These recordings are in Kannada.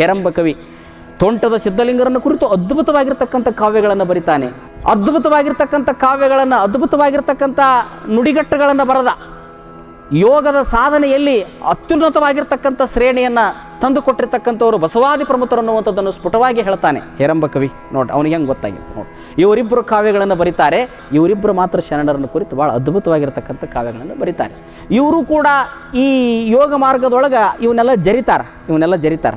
ಹೇರಂಬ ಕವಿ. ತೋಂಟದ ಸಿದ್ಧಲಿಂಗರನ್ನು ಕುರಿತು ಅದ್ಭುತವಾಗಿರ್ತಕ್ಕಂಥ ಕಾವ್ಯಗಳನ್ನು ಬರಿತಾನೆ. ಅದ್ಭುತವಾಗಿರ್ತಕ್ಕಂಥ ಕಾವ್ಯಗಳನ್ನು, ಅದ್ಭುತವಾಗಿರ್ತಕ್ಕಂಥ ನುಡಿಗಟ್ಟುಗಳನ್ನು ಬರೆದ. ಯೋಗದ ಸಾಧನೆಯಲ್ಲಿ ಅತ್ಯುನ್ನತವಾಗಿರ್ತಕ್ಕಂಥ ಶ್ರೇಣಿಯನ್ನು ತಂದುಕೊಟ್ಟಿರ್ತಕ್ಕಂಥವರು ಬಸವಾದಿ ಪ್ರಮುಖರು ಅನ್ನುವಂಥದ್ದನ್ನು ಸ್ಫುಟವಾಗಿ ಹೇಳ್ತಾನೆ ಹೇರಂಬ ಕವಿ. ನೋಡಿ, ಅವನಿಗೆ ಹೆಂಗೆ ಗೊತ್ತಾಗಿತ್ತು? ನೋಡಿ ಇವರಿಬ್ಬರು ಕಾವ್ಯಗಳನ್ನು ಬರೀತಾರೆ. ಇವರಿಬ್ಬರು ಮಾತ್ರ ಶರಣರನ್ನು ಕುರಿತು ಭಾಳ ಅದ್ಭುತವಾಗಿರ್ತಕ್ಕಂಥ ಕಾವ್ಯಗಳನ್ನು ಬರೀತಾರೆ. ಇವರು ಕೂಡ ಈ ಯೋಗ ಮಾರ್ಗದೊಳಗೆ ಇವನ್ನೆಲ್ಲ ಜರಿತಾರ ಇವನ್ನೆಲ್ಲ ಜರಿತಾರ.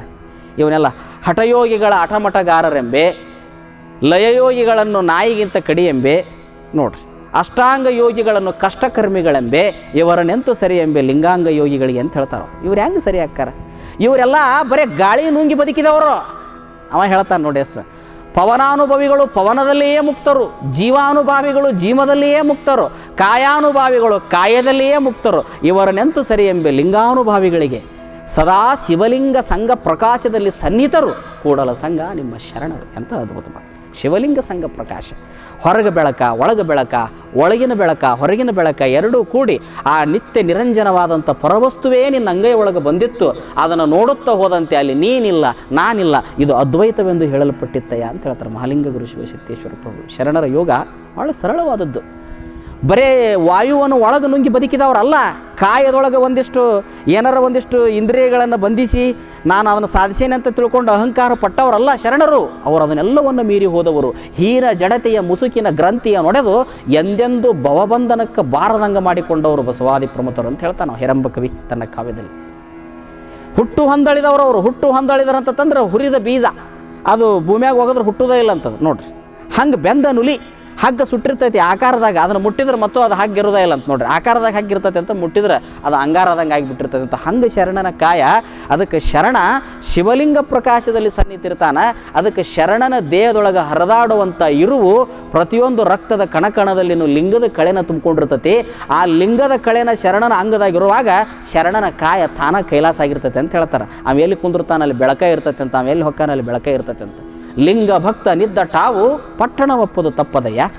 ಇವನ್ನೆಲ್ಲ ಹಠಯೋಗಿಗಳ ಹಠಮಠಗಾರರೆಂಬೆ, ಲಯಯೋಗಿಗಳನ್ನು ನಾಯಿಗಿಂತ ಕಡಿಯೆಂಬೆ, ನೋಡ್ರಿ. ಅಷ್ಟಾಂಗ ಯೋಗಿಗಳನ್ನು ಕಷ್ಟಕರ್ಮಿಗಳೆಂಬೆ, ಇವರನ್ನೆಂತೂ ಸರಿ ಎಂಬೆ ಲಿಂಗಾಂಗ ಯೋಗಿಗಳಿಗೆ ಅಂತ ಹೇಳ್ತಾರೆ. ಇವ್ರು ಹೆಂಗೆ ಸರಿ ಹಾಕ್ಕಾರ ಇವರೆಲ್ಲ ಬರೀ ಗಾಳಿ ನುಂಗಿ ಬದುಕಿದವರು. ಅವ ಹೇಳ್ತಾನೆ ನೋಡಿ ಅಸ್ತ ಪವನಾನುಭವಿಗಳು ಪವನದಲ್ಲಿಯೇ ಮುಕ್ತರು, ಜೀವಾನುಭಾವಿಗಳು ಜೀವದಲ್ಲಿಯೇ ಮುಕ್ತರು, ಕಾಯಾನುಭಾವಿಗಳು ಕಾಯದಲ್ಲಿಯೇ ಮುಕ್ತರು, ಇವರನ್ನೆಂತೂ ಸರಿ ಎಂಬೆ ಲಿಂಗಾನುಭಾವಿಗಳಿಗೆ ಸದಾ ಶಿವಲಿಂಗ ಸಂಘ ಪ್ರಕಾಶದಲ್ಲಿ ಸನ್ನಿಹಿತರು ಕೂಡಲ ಸಂಘ ನಿಮ್ಮ ಶರಣರು. ಅಂತ ಅದ್ಭುತ ಮಾತು. ಶಿವಲಿಂಗ ಸಂಘ ಪ್ರಕಾಶ. ಹೊರಗೆ ಬೆಳಕ, ಒಳಗೆ ಬೆಳಕ, ಒಳಗಿನ ಬೆಳಕ, ಹೊರಗಿನ ಬೆಳಕ ಎರಡೂ ಕೂಡಿ ಆ ನಿತ್ಯ ನಿರಂಜನವಾದಂಥ ಪರವಸ್ತುವೇ ನಿನ್ನ ಅಂಗೈ ಒಳಗೆ ಬಂದಿತ್ತು. ಅದನ್ನು ನೋಡುತ್ತಾ ಹೋದಂತೆ ಅಲ್ಲಿ ನೀನಿಲ್ಲ, ನಾನಿಲ್ಲ. ಇದು ಅದ್ವೈತವೆಂದು ಹೇಳಲ್ಪಟ್ಟಿತ್ತಯ್ಯ ಅಂತ ಹೇಳ್ತಾರೆ ಮಹಾಲಿಂಗ ಗುರು ಶಿವಶಕ್ತೇಶ್ವರ ಪ್ರಭು. ಶರಣರ ಯೋಗ ಭಾಳ ಸರಳವಾದದ್ದು. ಬರೇ ವಾಯುವನ್ನು ಒಳಗೆ ನುಂಗಿ ಬದುಕಿದವರಲ್ಲ, ಕಾಯದೊಳಗೆ ಒಂದಿಷ್ಟು, ಏನಾರ ಒಂದಿಷ್ಟು ಇಂದ್ರಿಯಗಳನ್ನು ಬಂಧಿಸಿ ನಾನು ಅದನ್ನು ಸಾಧಿಸೇನೆ ಅಂತ ತಿಳ್ಕೊಂಡು ಅಹಂಕಾರ ಪಟ್ಟವರಲ್ಲ ಶರಣರು, ಅವರು ಅದನ್ನೆಲ್ಲವನ್ನು ಮೀರಿ ಹೋದವರು. ಹೀನ ಜಡತೆಯ ಮುಸುಕಿನ ಗ್ರಂಥಿಯ ನೊಡೆದು ಎಂದೆಂದು ಭವಬಂಧನಕ್ಕೆ ಬಾರದಂಗ ಮಾಡಿಕೊಂಡವರು ಬಸವಾದಿ ಪ್ರಮುಖರು ಅಂತ ಹೇಳ್ತಾನೆ ಹೆರಂಬ ಕವಿ ತನ್ನ ಕಾವ್ಯದಲ್ಲಿ. ಹುಟ್ಟು ಹೊಂದಳಿದವರು ಅವರು, ಹುಟ್ಟು ಹೊಂದಳಿದರಂತಂದ್ರೆ ಹುರಿದ ಬೀಜ. ಅದು ಭೂಮಿಯಾಗ ಹೋಗಿದ್ರೆ ಹುಟ್ಟುದೇ ಇಲ್ಲ ಅಂತದು ನೋಡ್ರಿ. ಹಂಗೆ ಬೆಂದ ನುಲಿ ಹಗ್ಗ ಸುಟ್ಟಿರ್ತೈತಿ, ಆಕಾರದಾಗ ಅದನ್ನು ಮುಟ್ಟಿದ್ರೆ ಮತ್ತು ಅದು ಹಗ್ಗ ಇರೋದೇ ಇಲ್ಲ ಅಂತ ನೋಡ್ರಿ. ಆಕಾರದಾಗ ಹಗ್ಗ ಇರ್ತೈತೆ ಅಂತ ಮುಟ್ಟಿದ್ರೆ ಅದು ಅಂಗಾರದಂಗೆ ಆಗಿಬಿಟ್ಟಿರ್ತೈತಿ ಅಂತ. ಹಂಗೆ ಶರಣನ ಕಾಯ, ಅದಕ್ಕೆ ಶರಣ ಶಿವಲಿಂಗ ಪ್ರಕಾಶದಲ್ಲಿ ಸನ್ನಿಹಿತಿರ್ತಾನ ಅದಕ್ಕೆ ಶರಣನ ದೇಹದೊಳಗೆ ಹರಿದಾಡುವಂಥ ಇರುವು ಪ್ರತಿಯೊಂದು ರಕ್ತದ ಕಣಕಣದಲ್ಲಿನೂ ಲಿಂಗದ ಕಳೆನ ತುಂಬಿಕೊಂಡಿರ್ತೈತಿ. ಆ ಲಿಂಗದ ಕಳೆನ ಶರಣನ ಅಂಗದಾಗಿರುವಾಗ ಶರಣನ ಕಾಯ ತಾನ ಕೈಲಾಸ ಆಗಿರ್ತೈತೆ ಅಂತ ಹೇಳ್ತಾರೆ. ಆಮೇಲೆ ಕುಂದಿರ್ತಾನಲ್ಲಿ ಬೆಳಕ ಇರ್ತೈತೆ ಅಂತ ಆಮೇಲೆ ಹೊಕ್ಕಾನಲ್ಲಿ ಬೆಳಕ ಇರ್ತೈತೆ ಅಂತ. ಲಿಂಗ ಭಕ್ತ ನಿದ್ದ ಟಾವು ಪಟ್ಟಣ ಒಪ್ಪದು ತಪ್ಪದಯ್ಯ.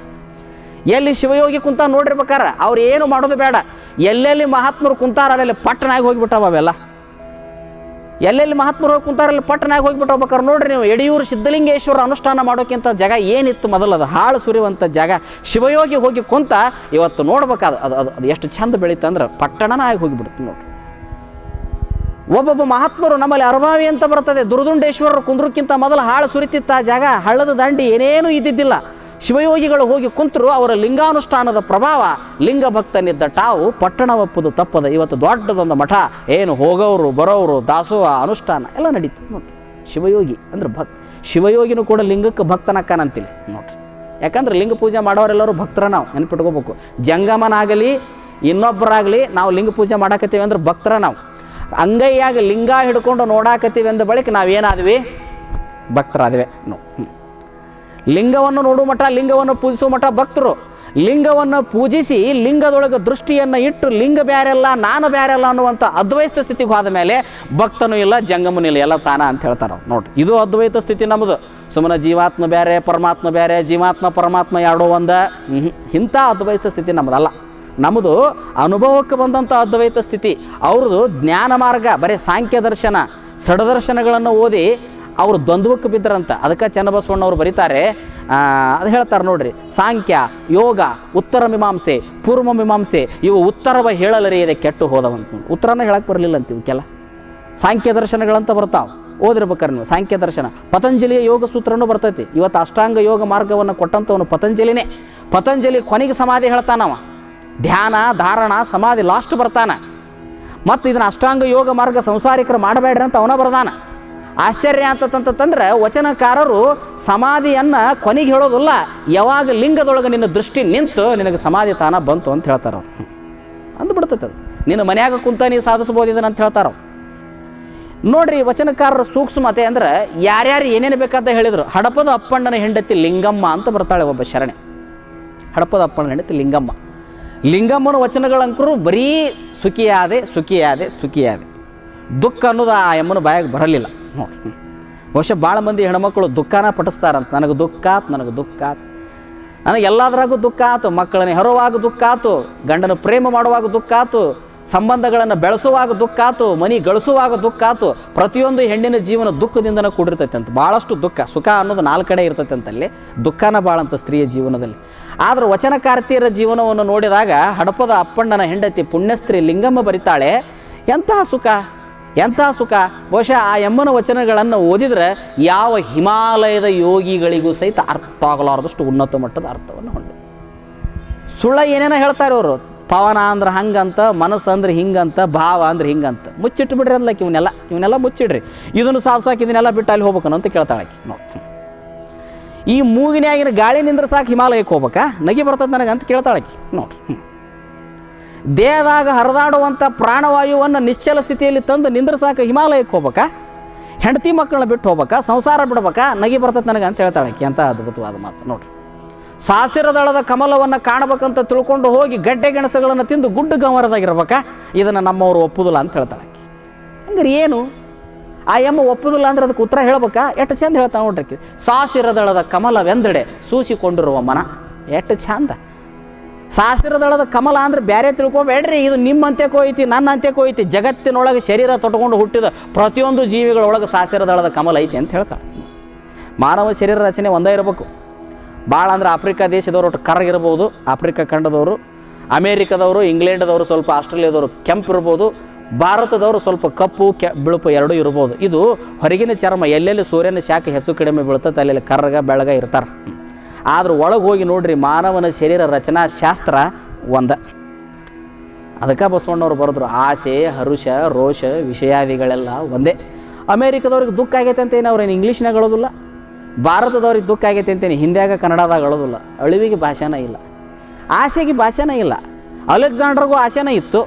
ಎಲ್ಲಿ ಶಿವಯೋಗಿ ಕುಂತ ನೋಡಿರ್ಬೇಕಾರ ಅವ್ರು ಏನು ಮಾಡೋದು ಬೇಡ. ಎಲ್ಲೆಲ್ಲಿ ಮಹಾತ್ಮರು ಕುಂತಾರ ಅಲ್ಲೆಲ್ಲಿ ಪಟ್ಟಣಾಗಿ ಹೋಗಿಬಿಟ್ಟವ ಅವೆಲ್ಲ. ಎಲ್ಲೆಲ್ಲಿ ಮಹಾತ್ಮರು ಹೋಗಿ ಕುಂತಾರಲ್ಲಿ ಪಟ್ಟಣಾಗಿ ಹೋಗಿಬಿಟ್ಟೋಗ್ಬೇಕಾರೆ ನೋಡ್ರಿ ನೀವು ಯಡಿಯೂರು ಸಿದ್ಧಲಿಂಗೇಶ್ವರ ಅನುಷ್ಠಾನ ಮಾಡೋಕ್ಕಿಂತ ಜಾಗ ಏನಿತ್ತು ಮೊದಲು ಅದು ಹಾಳು ಸುರಿಯುವಂಥ ಜಾಗ. ಶಿವಯೋಗಿ ಹೋಗಿ ಕುಂತ ಇವತ್ತು ನೋಡ್ಬೇಕಾದ ಅದು ಅದು ಅದು ಎಷ್ಟು ಚಂದ ಬೆಳೀತಂದ್ರೆ ಪಟ್ಟಣನ ಆಗಿ ಹೋಗಿಬಿಡುತ್ತೆ ನೋಡ್ರಿ. ಒಬ್ಬೊಬ್ಬ ಮಹಾತ್ಮರು ನಮ್ಮಲ್ಲಿ ಅರಭಾವಿ ಅಂತ ಬರ್ತದೆ. ದುರ್ದುಂಡೇಶ್ವರರು ಕುಂದ್ರಕ್ಕಿಂತ ಮೊದಲು ಹಾಳು ಸುರಿತಿತ್ತ ಜಾಗ, ಹಳ್ಳದ ದಂಡಿ ಏನೇನೂ ಇದ್ದಿದ್ದಿಲ್ಲ. ಶಿವಯೋಗಿಗಳು ಹೋಗಿ ಕುಂತರು, ಅವರ ಲಿಂಗಾನುಷ್ಠಾನದ ಪ್ರಭಾವ, ಲಿಂಗ ಭಕ್ತನಿದ್ದ ಟಾವು ಪಟ್ಟಣ ಒಪ್ಪದು ತಪ್ಪದ. ಇವತ್ತು ದೊಡ್ಡದೊಂದು ಮಠ, ಏನು ಹೋಗೋರು ಬರೋರು ದಾಸೋಹ, ಅನುಷ್ಠಾನ ಎಲ್ಲ ನಡೀತು. ನೋಡ್ರಿ, ಶಿವಯೋಗಿ ಅಂದ್ರೆ ಭಕ್ತ. ಶಿವಯೋಗಿನೂ ಕೂಡ ಲಿಂಗಕ್ಕೆ ಭಕ್ತನಕ್ಕನಂತಿಲ್ಲ. ನೋಡ್ರಿ, ಯಾಕಂದ್ರೆ ಲಿಂಗ ಪೂಜೆ ಮಾಡೋರೆಲ್ಲರೂ ಭಕ್ತರ ನಾವು, ನೆನ್ಪಿಟ್ಕೋಬೇಕು. ಜಂಗಮನಾಗಲಿ, ಇನ್ನೊಬ್ಬರಾಗಲಿ ನಾವು ಲಿಂಗ ಪೂಜೆ ಮಾಡಾಕತ್ತೀವಿ ಅಂದ್ರೆ ಭಕ್ತರ ನಾವು. ಅಂಗೈಯಾಗ ಲಿಂಗ ಹಿಡ್ಕೊಂಡು ನೋಡಾಕತ್ತೀವಿ ಅಂದ ಬಳಿಕ ನಾವೇನಾದ್ವಿ? ಭಕ್ತರಾದ್ವಿ. ನೋ. ಲಿಂಗವನ್ನು ನೋಡುವ ಮಠ, ಲಿಂಗವನ್ನು ಪೂಜಿಸುವ ಮಠ, ಭಕ್ತರು. ಲಿಂಗವನ್ನು ಪೂಜಿಸಿ ಲಿಂಗದೊಳಗೆ ದೃಷ್ಟಿಯನ್ನು ಇಟ್ಟು ಲಿಂಗ ಬ್ಯಾರೆಲ್ಲ, ನಾನು ಬ್ಯಾರೆಲ್ಲ ಅನ್ನುವಂಥ ಅದ್ವೈತ ಸ್ಥಿತಿಗೆ ಹೋದ ಮೇಲೆ ಭಕ್ತನೂ ಇಲ್ಲ, ಜಂಗಮನೂ ಇಲ್ಲ, ಎಲ್ಲ ತಾನ ಅಂತ ಹೇಳ್ತಾರೆ ನೋಡಿ ಇದು ಅದ್ವೈತ ಸ್ಥಿತಿ ನಮ್ಮದು ಸುಮ್ಮನೆ ಜೀವಾತ್ಮ ಬೇರೆ ಪರಮಾತ್ಮ ಬೇರೆ ಜೀವಾತ್ಮ ಪರಮಾತ್ಮ ಎರಡೋ ಒಂದು. ಇಂಥ ಅದ್ವೈತ ಸ್ಥಿತಿ ನಮ್ಮದಲ್ಲ ನಮ್ಮದು ಅನುಭವಕ್ಕೆ ಬಂದಂಥ ಅದ್ವೈತ ಸ್ಥಿತಿ. ಅವ್ರದ್ದು ಜ್ಞಾನ ಮಾರ್ಗ, ಬರೀ ಸಾಂಖ್ಯ ದರ್ಶನ, ಸಡದರ್ಶನಗಳನ್ನು ಓದಿ ಅವರು ದ್ವಂದ್ವಕ್ಕೆ ಬಿದ್ದರಂತ. ಅದಕ್ಕೆ ಚನ್ನಬಸವಣ್ಣವ್ರು ಬರೀತಾರೆ. ಅದು ಹೇಳ್ತಾರೆ ನೋಡ್ರಿ, ಸಾಂಖ್ಯ, ಯೋಗ, ಉತ್ತರ ಮೀಮಾಂಸೆ, ಪೂರ್ವ ಮೀಮಾಂಸೆ, ಇವು ಉತ್ತರವ ಹೇಳಲರಿ, ಇದೆ ಕೆಟ್ಟು ಹೋದವಂತ ಉತ್ತರನ ಹೇಳಕ್ಕೆ ಬರಲಿಲ್ಲ ಅಂತ ಇವಕ್ಕೆಲ್ಲ ಸಾಂಖ್ಯ ದರ್ಶನಗಳಂತ ಬರ್ತಾವೆ. ಓದಿರ್ಬೇಕಾರೆ ನೀವು ಸಾಂಖ್ಯ ದರ್ಶನ. ಪತಂಜಲಿಯ ಯೋಗ ಸೂತ್ರನೂ ಬರ್ತೈತಿ. ಇವತ್ತು ಅಷ್ಟಾಂಗ ಯೋಗ ಮಾರ್ಗವನ್ನು ಕೊಟ್ಟಂಥವನು ಪತಂಜಲಿನೇ. ಪತಂಜಲಿ ಕೊನೆಗೆ ಸಮಾಧಿ ಹೇಳ್ತಾನವ. ಧ್ಯಾನ, ಧಾರಣ, ಸಮಾಧಿ ಲಾಸ್ಟ್ ಬರ್ತಾನೆ. ಮತ್ತು ಇದನ್ನು ಅಷ್ಟಾಂಗ ಯೋಗ ಮಾರ್ಗ ಸಂಸಾರಿಕರು ಮಾಡಬೇಡ್ರಿ ಅಂತ ಅವನ ಬರ್ದಾನ. ಆಶ್ಚರ್ಯ ಅಂತಂತಂದ್ರೆ ವಚನಕಾರರು ಸಮಾಧಿಯನ್ನು ಕೊನೆಗೆ ಹೇಳೋದಿಲ್ಲ, ಯಾವಾಗ ಲಿಂಗದೊಳಗೆ ನಿನ್ನ ದೃಷ್ಟಿ ನಿಂತು ನಿನಗೆ ಸಮಾಧಿ ತಾನ ಬಂತು ಅಂತ ಹೇಳ್ತಾರೆ ಅಂದ್ಬಿಡ್ತೈತೆ ಅದು. ನಿನ್ನ ಮನ್ಯಾಗ ಕುಂತ ನೀ ಸಾಧಿಸ್ಬೋದು ಇದನ್ನ ಅಂತ ಹೇಳ್ತಾರೆ. ನೋಡ್ರಿ ವಚನಕಾರರ ಸೂಕ್ಷ್ಮತೆ ಅಂದ್ರೆ ಯಾರ್ಯಾರು ಏನೇನು ಬೇಕಾದ ಹೇಳಿದರು, ಹಡಪದ ಅಪ್ಪಣ್ಣನ ಹೆಂಡತಿ ಲಿಂಗಮ್ಮ ಅಂತ ಬರ್ತಾಳೆ ಒಬ್ಬ ಶರಣೆ. ಹಡಪದ ಅಪ್ಪಣ್ಣನ ಹೆಂಡತಿ ಲಿಂಗಮ್ಮ. ಲಿಂಗಮ್ಮನ ವಚನಗಳಂಕರು ಬರೀ ಸುಖಿಯಾದೆ ಸುಖಿಯಾದೆ ಸುಖಿಯಾದೆ. ದುಃಖ ಅನ್ನೋದು ಆ ಎಮ್ಮನ ಬಾಯಾಗ ಬರಲಿಲ್ಲ. ನೋಡಿ. ಬಹುಶಃ ಭಾಳ ಮಂದಿ ಹೆಣ್ಮಕ್ಳು ದುಃಖನ ಪಠಿಸ್ತಾರಂತ. ನನಗೆ ದುಃಖ ಆತು, ನನಗೆ ದುಃಖ ಆತು. ನನಗೆ ಎಲ್ಲದರಾಗೂ ದುಃಖ ಆತು, ಮಕ್ಕಳನ್ನ ಹೆರುವಾಗ ದುಃಖ ಆತು, ಗಂಡನ ಪ್ರೇಮ ಮಾಡುವಾಗ ದುಃಖ ಆತು ಸಂಬಂಧಗಳನ್ನು ಬೆಳೆಸುವಾಗ ದುಃಖ ಆತು, ಮನಿ ಗಳಿಸುವಾಗ ದುಃಖ ಆತು, ಪ್ರತಿಯೊಂದು ಹೆಣ್ಣಿನ ಜೀವನ ದುಃಖದಿಂದನೇ ಕೂಡಿರ್ತೈತೆ ಅಂತ ಭಾಳಷ್ಟು ದುಃಖ, ಸುಖ ಅನ್ನೋದು ನಾಲ್ಕು ಕಡೆ ಇರ್ತೈತೆ ಅಂತಲ್ಲಿ ದುಃಖನ ಭಾಳ ಅಂತ ಸ್ತ್ರೀಯ ಜೀವನದಲ್ಲಿ. ಆದ್ರೆ ವಚನಕಾರ್ತಿಯರ ಜೀವನವನ್ನು ನೋಡಿದಾಗ ಹಡಪದ ಅಪ್ಪಣ್ಣನ ಹೆಂಡತಿ ಪುಣ್ಯಸ್ತ್ರೀ ಲಿಂಗಮ್ಮ ಬರಿತಾಳೆ, ಎಂತಹ ಸುಖ ಎಂಥ ಸುಖ? ಬಹುಶಃ ಆ ಎಮ್ಮನ ವಚನಗಳನ್ನು ಓದಿದರೆ ಯಾವ ಹಿಮಾಲಯದ ಯೋಗಿಗಳಿಗೂ ಸಹಿತ ಅರ್ಥ ಆಗಲಾರದಷ್ಟು ಉನ್ನತ ಮಟ್ಟದ ಅರ್ಥವನ್ನು ಹೊಂದಿದೆ. ಸುಳ್ಳ ಏನೇನೋ ಹೇಳ್ತಾರೆ ಅವರು. ಪವನ ಅಂದ್ರೆ ಹಂಗಂತ, ಮನಸ್ಸು ಅಂದ್ರೆ ಹಿಂಗಂತ, ಭಾವ ಅಂದ್ರೆ ಹಿಂಗಂತ. ಮುಚ್ಚಿಟ್ಟು ಬಿಡ್ರಿ ಅಂದ್ಲಕ್ಕ ಇವನ್ನೆಲ್ಲ ಇವನ್ನೆಲ್ಲ ಮುಚ್ಚಿಡ್ರಿ. ಇದನ್ನು ಸಾಧ್ಸಾಕಿ ಇದನ್ನೆಲ್ಲ ಬಿಟ್ಟು ಅಲ್ಲಿ ಹೋಗ್ಬೇಕನು ಅಂತ ಕೇಳ್ತಾಳಕ್ಕೆ ನೋಡಿ. ಈ ಮೂಗಿನಾಗಿನ ಗಾಳಿ ನಿಂದ್ರೆ ಸಾಕು ಹಿಮಾಲಯಕ್ಕೆ ಹೋಗ್ಬೇಕಾ? ನಗಿ ಬರ್ತದೆ ನನಗೆ ಅಂತ ಕೇಳ್ತಾಳಕ್ಕೆ ನೋಡ್ರಿ ದೇಹದಾಗ ಹರಿದಾಡುವಂಥ ಪ್ರಾಣವಾಯುವನ್ನು ನಿಶ್ಚಲ ಸ್ಥಿತಿಯಲ್ಲಿ ತಂದು ನಿಂದ್ರೆ ಸಾಕು ಹಿಮಾಲಯಕ್ಕೆ ಹೋಗ್ಬೇಕಾ? ಹೆಂಡತಿ ಮಕ್ಕಳನ್ನ ಬಿಟ್ಟು ಹೋಗ್ಬೇಕಾ? ಸಂಸಾರ ಬಿಡ್ಬೇಕಾ? ನಗಿ ಬರ್ತದೆ ನನಗೆ ಅಂತ ಹೇಳ್ತಾಳಕ್ಕೆ ಅಂತ ಅದ್ಭುತವಾದ ಮಾತು. ನೋಡ್ರಿ. ಸಾಸಿರ ದಳದ ಕಮಲವನ್ನು ಕಾಣಬೇಕಂತ ತಿಳ್ಕೊಂಡು ಹೋಗಿ ಗಡ್ಡೆ ಗೆಣಸುಗಳನ್ನು ತಿಂದು ಗುಡ್ಡು ಗಮರದಾಗಿರ್ಬೇಕಾ? ಇದನ್ನು ನಮ್ಮವರು ಒಪ್ಪುದಿಲ್ಲ ಅಂತ ಹೇಳ್ತಾಳೆ ಆಕಿ. ಏನು? ಆ ಎಮ್ಮ ಒಪ್ಪುದಿಲ್ಲ ಅಂದ್ರೆ ಅದಕ್ಕೆ ಉತ್ತರ ಹೇಳ್ಬೇಕಾ? ಎಷ್ಟು ಚಂದ ಹೇಳ್ತಾ ನೋಡ್ರಿ. ಸಾಸಿರದಳದ ಕಮಲವೆಂದೆಡೆ ಸೂಸಿಕೊಂಡಿರುವ ಮನ. ಎಷ್ಟು ಚಂದ. ಸಾಸಿರದಳದ ಕಮಲ ಅಂದ್ರೆ ಬೇರೆ ತಿಳ್ಕೊಬೇಡ್ರಿ ಇದು ನಿಮ್ಮ ಅಂತ್ಯಕ್ಕೆ ನನ್ನಂತೆ ನನ್ನ ಅಂತ್ಯಕ್ಕೆ ಹೋಯ್ತಿ ಜಗತ್ತಿನೊಳಗೆ ಶರೀರ ತೊಟ್ಕೊಂಡು ಹುಟ್ಟಿದ ಪ್ರತಿಯೊಂದು ಜೀವಿಗಳೊಳಗೆ ಸಾಸಿರದಳದ ಕಮಲ ಐತಿ ಅಂತ ಹೇಳ್ತಾಳೆ. ಮಾನವ ಶರೀರ ರಚನೆ ಒಂದೇ ಇರಬೇಕು. ಭಾಳ ಅಂದ್ರೆ ಆಫ್ರಿಕಾ ದೇಶದವರು ಒಟ್ಟು ಕರಗಿರ್ಬೋದು ಆಫ್ರಿಕಾ ಖಂಡದವರು, ಅಮೇರಿಕದವರು, ಇಂಗ್ಲೆಂಡ್ದವರು ಸ್ವಲ್ಪ ಆಸ್ಟ್ರೇಲಿಯಾದವರು ಕೆಂಪು ಇರ್ಬೋದು, ಭಾರತದವರು ಸ್ವಲ್ಪ ಕಪ್ಪು, ಕೆ, ಬಿಳುಪು ಎರಡೂ ಇರ್ಬೋದು. ಇದು ಹೊರಗಿನ ಚರ್ಮ ಎಲ್ಲೆಲ್ಲಿ ಸೂರ್ಯನ ಶಾಖ ಹೆಚ್ಚು ಕಡಿಮೆ ಬೀಳ್ತದೆ, ಅಲ್ಲೆಲ್ಲಿ ಕರ್ರಗ, ಬೆಳಗ ಇರ್ತಾರೆ. ಆದ್ರೆ ಒಳಗೆ ಹೋಗಿ ನೋಡ್ರಿ, ಮಾನವನ ಶರೀರ ರಚನಾ ಶಾಸ್ತ್ರ ಒಂದ. ಅದಕ್ಕೆ ಬಸವಣ್ಣವ್ರು ಬರೆದ್ರು, ಆಸೆ, ಹರುಷ, ರೋಷ, ವಿಷಯಾದಿಗಳೆಲ್ಲ ಒಂದೇ. ಅಮೇರಿಕದವ್ರಿಗೆ ದುಃಖ ಆಗೈತೆ ಅಂತ ಏನು ಅವ್ರೇನು ಇಂಗ್ಲೀಷ್ನಾಗ ಹೇಳೋದಿಲ್ಲ? ಭಾರತದವ್ರಿಗೆ ದುಃಖ ಆಗೈತೆ ಅಂತೇನೆ. ಹಿಂದ್ಯಾಗ ಕನ್ನಡದಾಗ ಅಳೋದಿಲ್ಲ ಅಳಿವಿಗೆ ಭಾಷೆನ ಇಲ್ಲ. ಆಸೆಗೆ ಭಾಷೆನ ಇಲ್ಲ. ಅಲೆಕ್ಸಾಂಡ್ರಿಗೂ ಆಸೆನ ಇತ್ತು.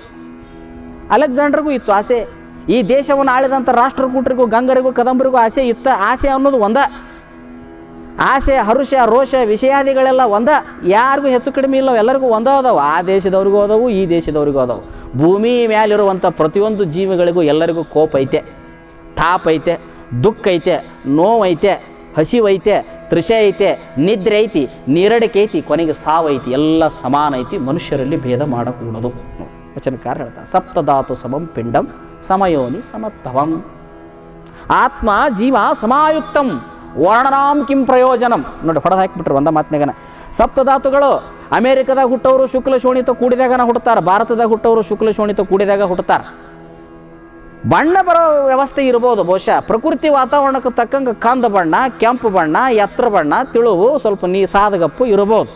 ಅಲೆಕ್ಸಾಂಡ್ರಿಗೂ ಇತ್ತು ಆಸೆ. ಈ ದೇಶವನ್ನು ಆಳಿದಂಥ ರಾಷ್ಟ್ರಕೂಟರಿಗೂ, ಗಂಗರಿಗೂ, ಕದಂಬರಿಗೂ ಆಸೆ ಇತ್ತ. ಆಸೆ ಅನ್ನೋದು ಒಂದ. ಆಸೆ, ಹರುಷ, ರೋಷ, ವಿಷಯಾದಿಗಳೆಲ್ಲ ಒಂದ. ಯಾರಿಗೂ ಹೆಚ್ಚು ಕಡಿಮೆ ಇಲ್ಲ ಎಲ್ಲರಿಗೂ ಒಂದ ಅದಾವು ಆ ದೇಶದವ್ರಿಗೂ ಅದಾವು ಈ ದೇಶದವ್ರಿಗೂ ಅದಾವು ಭೂಮಿ ಮ್ಯಾಲಿರುವಂಥ ಪ್ರತಿಯೊಂದು ಜೀವಿಗಳಿಗೂ ಎಲ್ಲರಿಗೂ ಕೋಪ ಐತೆ. ತಾಪ ಐತೆ. ದುಃಖ ಐತೆ. ನೋವು ಐತೆ ಹಸಿವು ಐತೆ ತೃಷೆ ಐತೆ ನಿದ್ರೆ ಐತಿ ನೀರಡಿಕೆ ಐತಿ ಕೊನೆಗೆ ಸಾವೈತಿ, ಎಲ್ಲ ಸಮಾನ ಐತಿ ಮನುಷ್ಯರಲ್ಲಿ ಭೇದ ಮಾಡಕೂಡದು. ವಚನಕಾರ ಹೇಳ್ತಾರೆ ಸಪ್ತಧಾತು ಸಮಂ ಪಿಂಡಂ, ಸಮಯೋನಿ ಸಮತ್ವಂ ಆತ್ಮ ಜೀವ ಸಮಾಯುಕ್ತಂ, ವರ್ಣನಾಂ ಕಿಂ ಪ್ರಯೋಜನಂ. ನೋಡಿ, ಹೊಡೆದು ಹಾಕಿಬಿಟ್ರು ಒಂದ ಮಾತಿನಾಗನ ಸಪ್ತಧಾತುಗಳು ಅಮೇರಿಕದಾಗ ಹುಟ್ಟವರು ಶುಕ್ಲ ಶೋಣಿತ ಕೂಡಿದಾಗನ ಹುಡ್ತಾರೆ ಭಾರತದಾಗ ಹುಟ್ಟವರು ಶುಕ್ಲ ಶೋಣಿತ ಕೂಡಿದಾಗ ಹುಡ್ತಾರ ಬಣ್ಣ ಬರೋ ವ್ಯವಸ್ಥೆ ಇರ್ಬೋದು, ಬಹುಶಃ. ಪ್ರಕೃತಿ ವಾತಾವರಣಕ್ಕೆ ತಕ್ಕಂಗೆ ಕಂದ ಬಣ್ಣ, ಕೆಂಪು ಬಣ್ಣ, ಎತ್ತರ ಬಣ್ಣ, ತಿಳುವು ಸ್ವಲ್ಪ ನೀ ಸಾದಗಪ್ಪು ಇರ್ಬೋದು.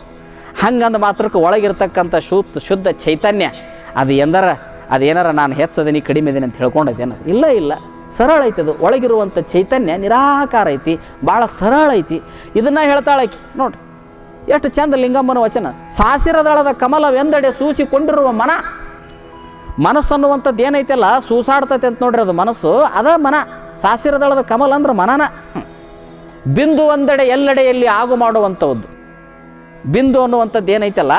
ಹಂಗಂದ ಮಾತ್ರಕ್ಕೆ ಒಳಗಿರ್ತಕ್ಕಂಥ ಶುದ್ಧ ಶುದ್ಧ ಚೈತನ್ಯ. ಅದು ಎಂದರ ಅದೇನಾರ ನಾನು ಹೆಚ್ಚದೀನಿ ಕಡಿಮೆ ಇದೀನಿ ಅಂತ ಹೇಳ್ಕೊಂಡಿದ್ದೇನೆ ಇಲ್ಲ ಇಲ್ಲ. ಸರಳ ಐತಿ ಅದು. ಒಳಗಿರುವಂಥ ಚೈತನ್ಯ ನಿರಾಕಾರ ಐತಿ, ಭಾಳ ಸರಳ ಐತಿ. ಇದನ್ನ ಹೇಳ್ತಾಳಕಿ ನೋಡ್ರಿ ಎಷ್ಟು ಚಂದ ಲಿಂಗಮ್ಮನ ವಚನ. ಸಾಸಿರದಳದ ಕಮಲವೆಂದೆಡೆ ಸೂಸಿಕೊಂಡಿರುವ ಮನ. ಮನಸ್ಸು ಅನ್ನುವಂಥದ್ದು ಏನೈತಲ್ಲ, ಸೂಸಾಡ್ತೈತೆ ಅಂತ ನೋಡ್ರಿ ಅದು ಮನಸ್ಸು. ಅದ ಮನ, ಸಾಸಿರದಳದ ಕಮಲ ಅಂದ್ರೆ ಮನನ. ಬಿಂದು ಒಂದೆಡೆ ಎಲ್ಲೆಡೆಯಲ್ಲಿ ಆಗು ಮಾಡುವಂಥದ್ದು. ಬಿಂದು ಅನ್ನುವಂಥದ್ದು ಏನೈತಲ್ಲ,